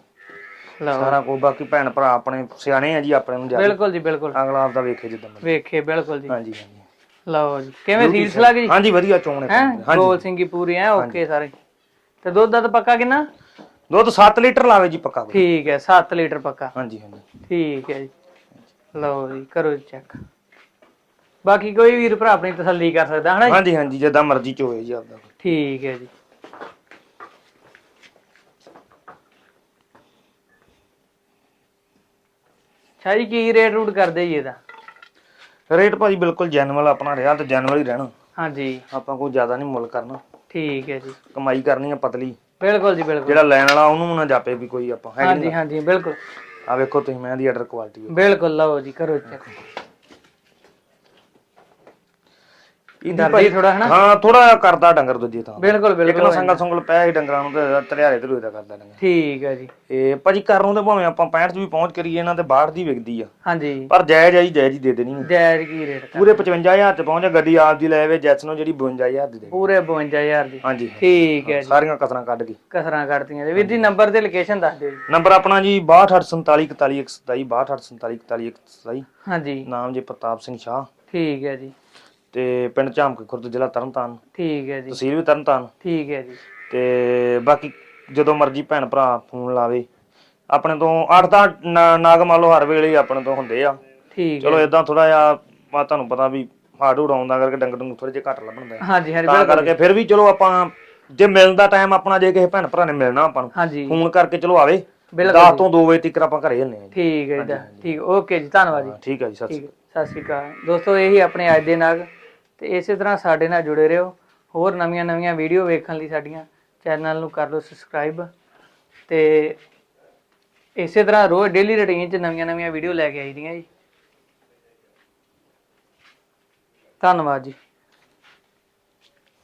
ਲਓ। ਸਾਰਾ ਕੋ ਬਾਕੀ ਭੈਣ ਭਰਾ ਆਪਣੇ ਸਿਆਣੇ ਆ ਜੀ ਆਪਣੇ ਨੂੰ ਜ਼ਿਆਦਾ। ਬਿਲਕੁਲ ਜੀ ਬਿਲਕੁਲ। ਅਗਲਾ ਆਪਦਾ ਵੇਖੇ ਜਿੱਦਾਂ ਮਰਜ਼ੀ। ਵੇਖੇ ਬਿਲਕੁਲ ਜੀ। ਹਾਂਜੀ ਹਾਂਜੀ। ਲਓ ਜੀ ਕਿਵੇਂ ਸੀਲਸ ਲੱਗ ਜੀ ਹਾਂਜੀ ਵਧੀਆ ਚੋਣ ਹੈ। ਹੈ? ਹਾਂਜੀ। ਗੋਲ ਸਿੰਘੀ ਪੂਰੀ ਹੈ? ਓਕੇ ਸਾਰੇ। ਤੇ ਦੁੱਧ ਦਾ ਤਾਂ ਪੱਕਾ ਕਿੰਨਾ? ਦੁੱਧ 7 ਲੀਟਰ ਲਾਵੇ ਜੀ ਪੱਕਾ। ਠੀਕ ਹੈ 7 ਲੀਟਰ ਪੱਕਾ। ਹਾਂਜੀ ਹਾਂਜੀ। ਠੀਕ ਹੈ ਜੀ। ਲਓ ਜੀ ਕਰੋ ਚੈੱਕ ਬਾਕੀ ਕੋਈ ਵੀਰ ਭਰਾ ਆਪਣੀ ਤਸੱਲੀ ਕਰ ਸਕਦਾ ਹਨਾ ਜੀ? ਹਾਂਜੀ ਹਾਂਜੀ ਜਿੱਦਾਂ ਮਰਜ਼ੀ ਚੋਏ ਜੀ ਆਪਦਾ। ਠੀਕ ਹੈ ਜੀ। ਸ਼ਾਹੀ ਕੀ ਰੇਟ ਰੂਟ ਕਰਦੇ ਜੀ ਇਹਦਾ? ਰੇਟ ਭਾਜੀ ਬਿਲਕੁਲ ਜੈਨੂਅਲ ਆਪਣਾ ਰਿਹਾ ਤੇ ਜੈਨੂਅਲ ਹੀ ਰਹਿਣਾ। ਹਾਂਜੀ। ਆਪਾਂ ਕੋਈ ਜ਼ਿਆਦਾ ਨਹੀਂ ਮੁੱਲ ਕਰਨਾ। ਠੀਕ ਹੈ ਜੀ। ਕਮਾਈ ਕਰਨੀ ਆ ਪਤਲੀ। ਬਿਲਕੁਲ ਜੀ ਬਿਲਕੁਲ। ਜਿਹੜਾ ਲੈਣ ਵਾਲਾ ਉਹਨੂੰ ਨਾ ਜਾਪੇ ਵੀ ਕੋਈ ਆਪਾਂ ਹੈ ਹਾਂਜੀ ਹਾਂਜੀ ਬਿਲਕੁਲ। ਆ ਵੇਖੋ ਤੁਸੀਂ ਮੈਂ ਦੀ ਆਰਡਰ ਕੁਆਲਿਟੀ ਬਿਲਕੁਲ ਲਓ ਜੀ ਕਰੋ ਚੈੱਕ। ਇਹਦੀ ਡਰਦੀ ਥੋੜਾ ਹਨਾ? ਹਾਂ ਥੋੜਾ ਕਰਦਾ ਡੰਗਰ ਦੂਜੀ ਥਾਂ ਬਿਲਕੁਲ ਇੱਕ ਬਿਲਕੁਲ ਨਾ ਸੰਗਲ ਸੰਗਲ ਪੈ ਹੀ ਡੰਗਰਾਂ ਨੂੰ ਤੇ ਤਰਿਆਰੇ ਤੇ ਦਾ ਕਰਦਾ ਡੰਗਰ। ਠੀਕ ਹੈ ਜੀ। ਇਹ ਭਾਜੀ ਕਰਨ ਨੂੰ ਤੇ ਭਾਵੇਂ ਆਪਾਂ 65 ਚ ਵੀ ਪਹੁੰਚ ਕਰੀਏ ਇਹਨਾਂ ਤੇ 62 ਦੀ ਵਿਕਦੀ ਆ। ਹਾਂਜੀ। ਪਰ ਜਾਇਜ਼ ਆਈ ਜਾਇਜ਼ ਹੀ ਦੇ ਦੇਣੀ। ਜੈਰ ਕੀ ਰੇਟ ਕਰ ਪੂਰੇ 55000 ਚ ਪਹੁੰਚ ਗੱਡੀ ਆਪ ਦੀ ਲੈ ਆਵੇ ਜੈਟਸ ਨੂੰ ਜਿਹੜੀ 52000 ਦੀ ਦੇ ਪੂਰੇ 52000 ਦੀ। ਹਾਂਜੀ। ਠੀਕ ਹੈ ਜੀ। ਸਾਰੀਆਂ ਕਸਰਾਂ ਕੱਢ ਕੇ। ਕਸਰਾਂ ਕੱਢਤੀਆਂ ਜੀ। ਵੀਰ ਜੀ ਨੰਬਰ ਤੇ ਲੋਕੇਸ਼ਨ ਦੱਸ ਦਿਓ ਜੀ। ਨੰਬਰ ਆਪਣਾ ਜੀ 6247414127 6247414127 ਹਾਂਜੀ। ਨਾਮ ਜੀ ਪ੍ਰਤਾਪ ਸਿੰਘ ਸ਼ਾਹ। ਠੀਕ ਹੈ ਜੀ। ਤੇ ਪਿੰਡ ਝਾਮਕ ਖੁਰਦ ਜ਼ਿਲ੍ਹਾ ਤਰਨਤਾਰਨ। ਠੀਕ ਹੈ ਜੀ। ਤਹਿਸੀਲ ਵੀ ਤਰਨਤਾਰਨ। ਠੀਕ ਹੈ ਜੀ। ਤੇ ਬਾਕੀ ਜਦੋਂ ਮਰਜ਼ੀ ਭੈਣ ਭਰਾ ਫੋਨ ਲਾਵੇ ਆਪਣੇ ਤੋਂ 8 ਤਾਂ ਨਾਗ ਮੰਨ ਲਓ ਹਰ ਵੇਲੇ ਆਪਣੇ ਤੋਂ ਹੁੰਦੇ ਆ। ਠੀਕ ਹੈ। ਚਲੋ ਇਦਾਂ ਥੋੜਾ ਜਿਹਾ ਆ ਤੁਹਾਨੂੰ ਪਤਾ ਵੀ ਹਾਰਡ ਹੂਡ ਆਉਂਦਾ ਕਰਕੇ ਡੰਗਰ ਨੂੰ ਥੋੜੇ ਜਿਹਾ ਘੱਟ ਲੱਭਣਦਾ ਹਾਂਜੀ ਹਾਂਜੀ ਤਾਂ ਕਰਕੇ ਫਿਰ ਵੀ ਚਲੋ ਆਪਾਂ ਜੇ ਮਿਲਦਾ ਟਾਈਮ ਆਪਣਾ ਜੇ ਕਿਸੇ ਭੈਣ ਭਰਾ ਨੇ ਮਿਲਣਾ ਆਪਾਂ ਨੂੰ ਫੋਨ ਕਰਕੇ ਚਲੋ ਆਵੇ। ਬਿਲਕੁਲ 10 ਤੋਂ 2 ਵਜੇ ਤੱਕ ਆਪਾਂ ਘਰੇ ਹੁੰਨੇ ਆ ਠੀਕ ਹੈ ਜੀ ਠੀਕ ਓਕੇ ਜੀ ਧੰਨਵਾਦ ਜੀ। ਠੀਕ ਹੈ ਜੀ ਸਤਿ ਸ਼੍ਰੀ ਅਕਾਲ। ਦੋਸਤੋ ਇਹੀ ਆਪਣੇ ਅੱਜ ਦੇ ਨਾਗ ਤੇ ਇਸੇ ਤਰ੍ਹਾਂ ਸਾਡੇ ਨਾਲ ਜੁੜੇ ਰਹੋ। ਹੋਰ ਨਵੀਆਂ ਨਵੀਆਂ ਵੀਡੀਓ ਵੇਖਣ ਲਈ ਸਾਡੀਆਂ ਚੈਨਲ ਨੂੰ ਕਰ ਲਓ ਸਬਸਕ੍ਰਾਈਬ ਤੇ ਇਸੇ ਤਰ੍ਹਾਂ ਰੋਜ਼ ਡੇਲੀ ਰੁਟੀਨ 'ਚ ਨਵੀਆਂ ਨਵੀਆਂ ਵੀਡੀਓ ਲੈ ਕੇ ਆਈਦੀਆਂ ਜੀ। ਧੰਨਵਾਦ ਜੀ।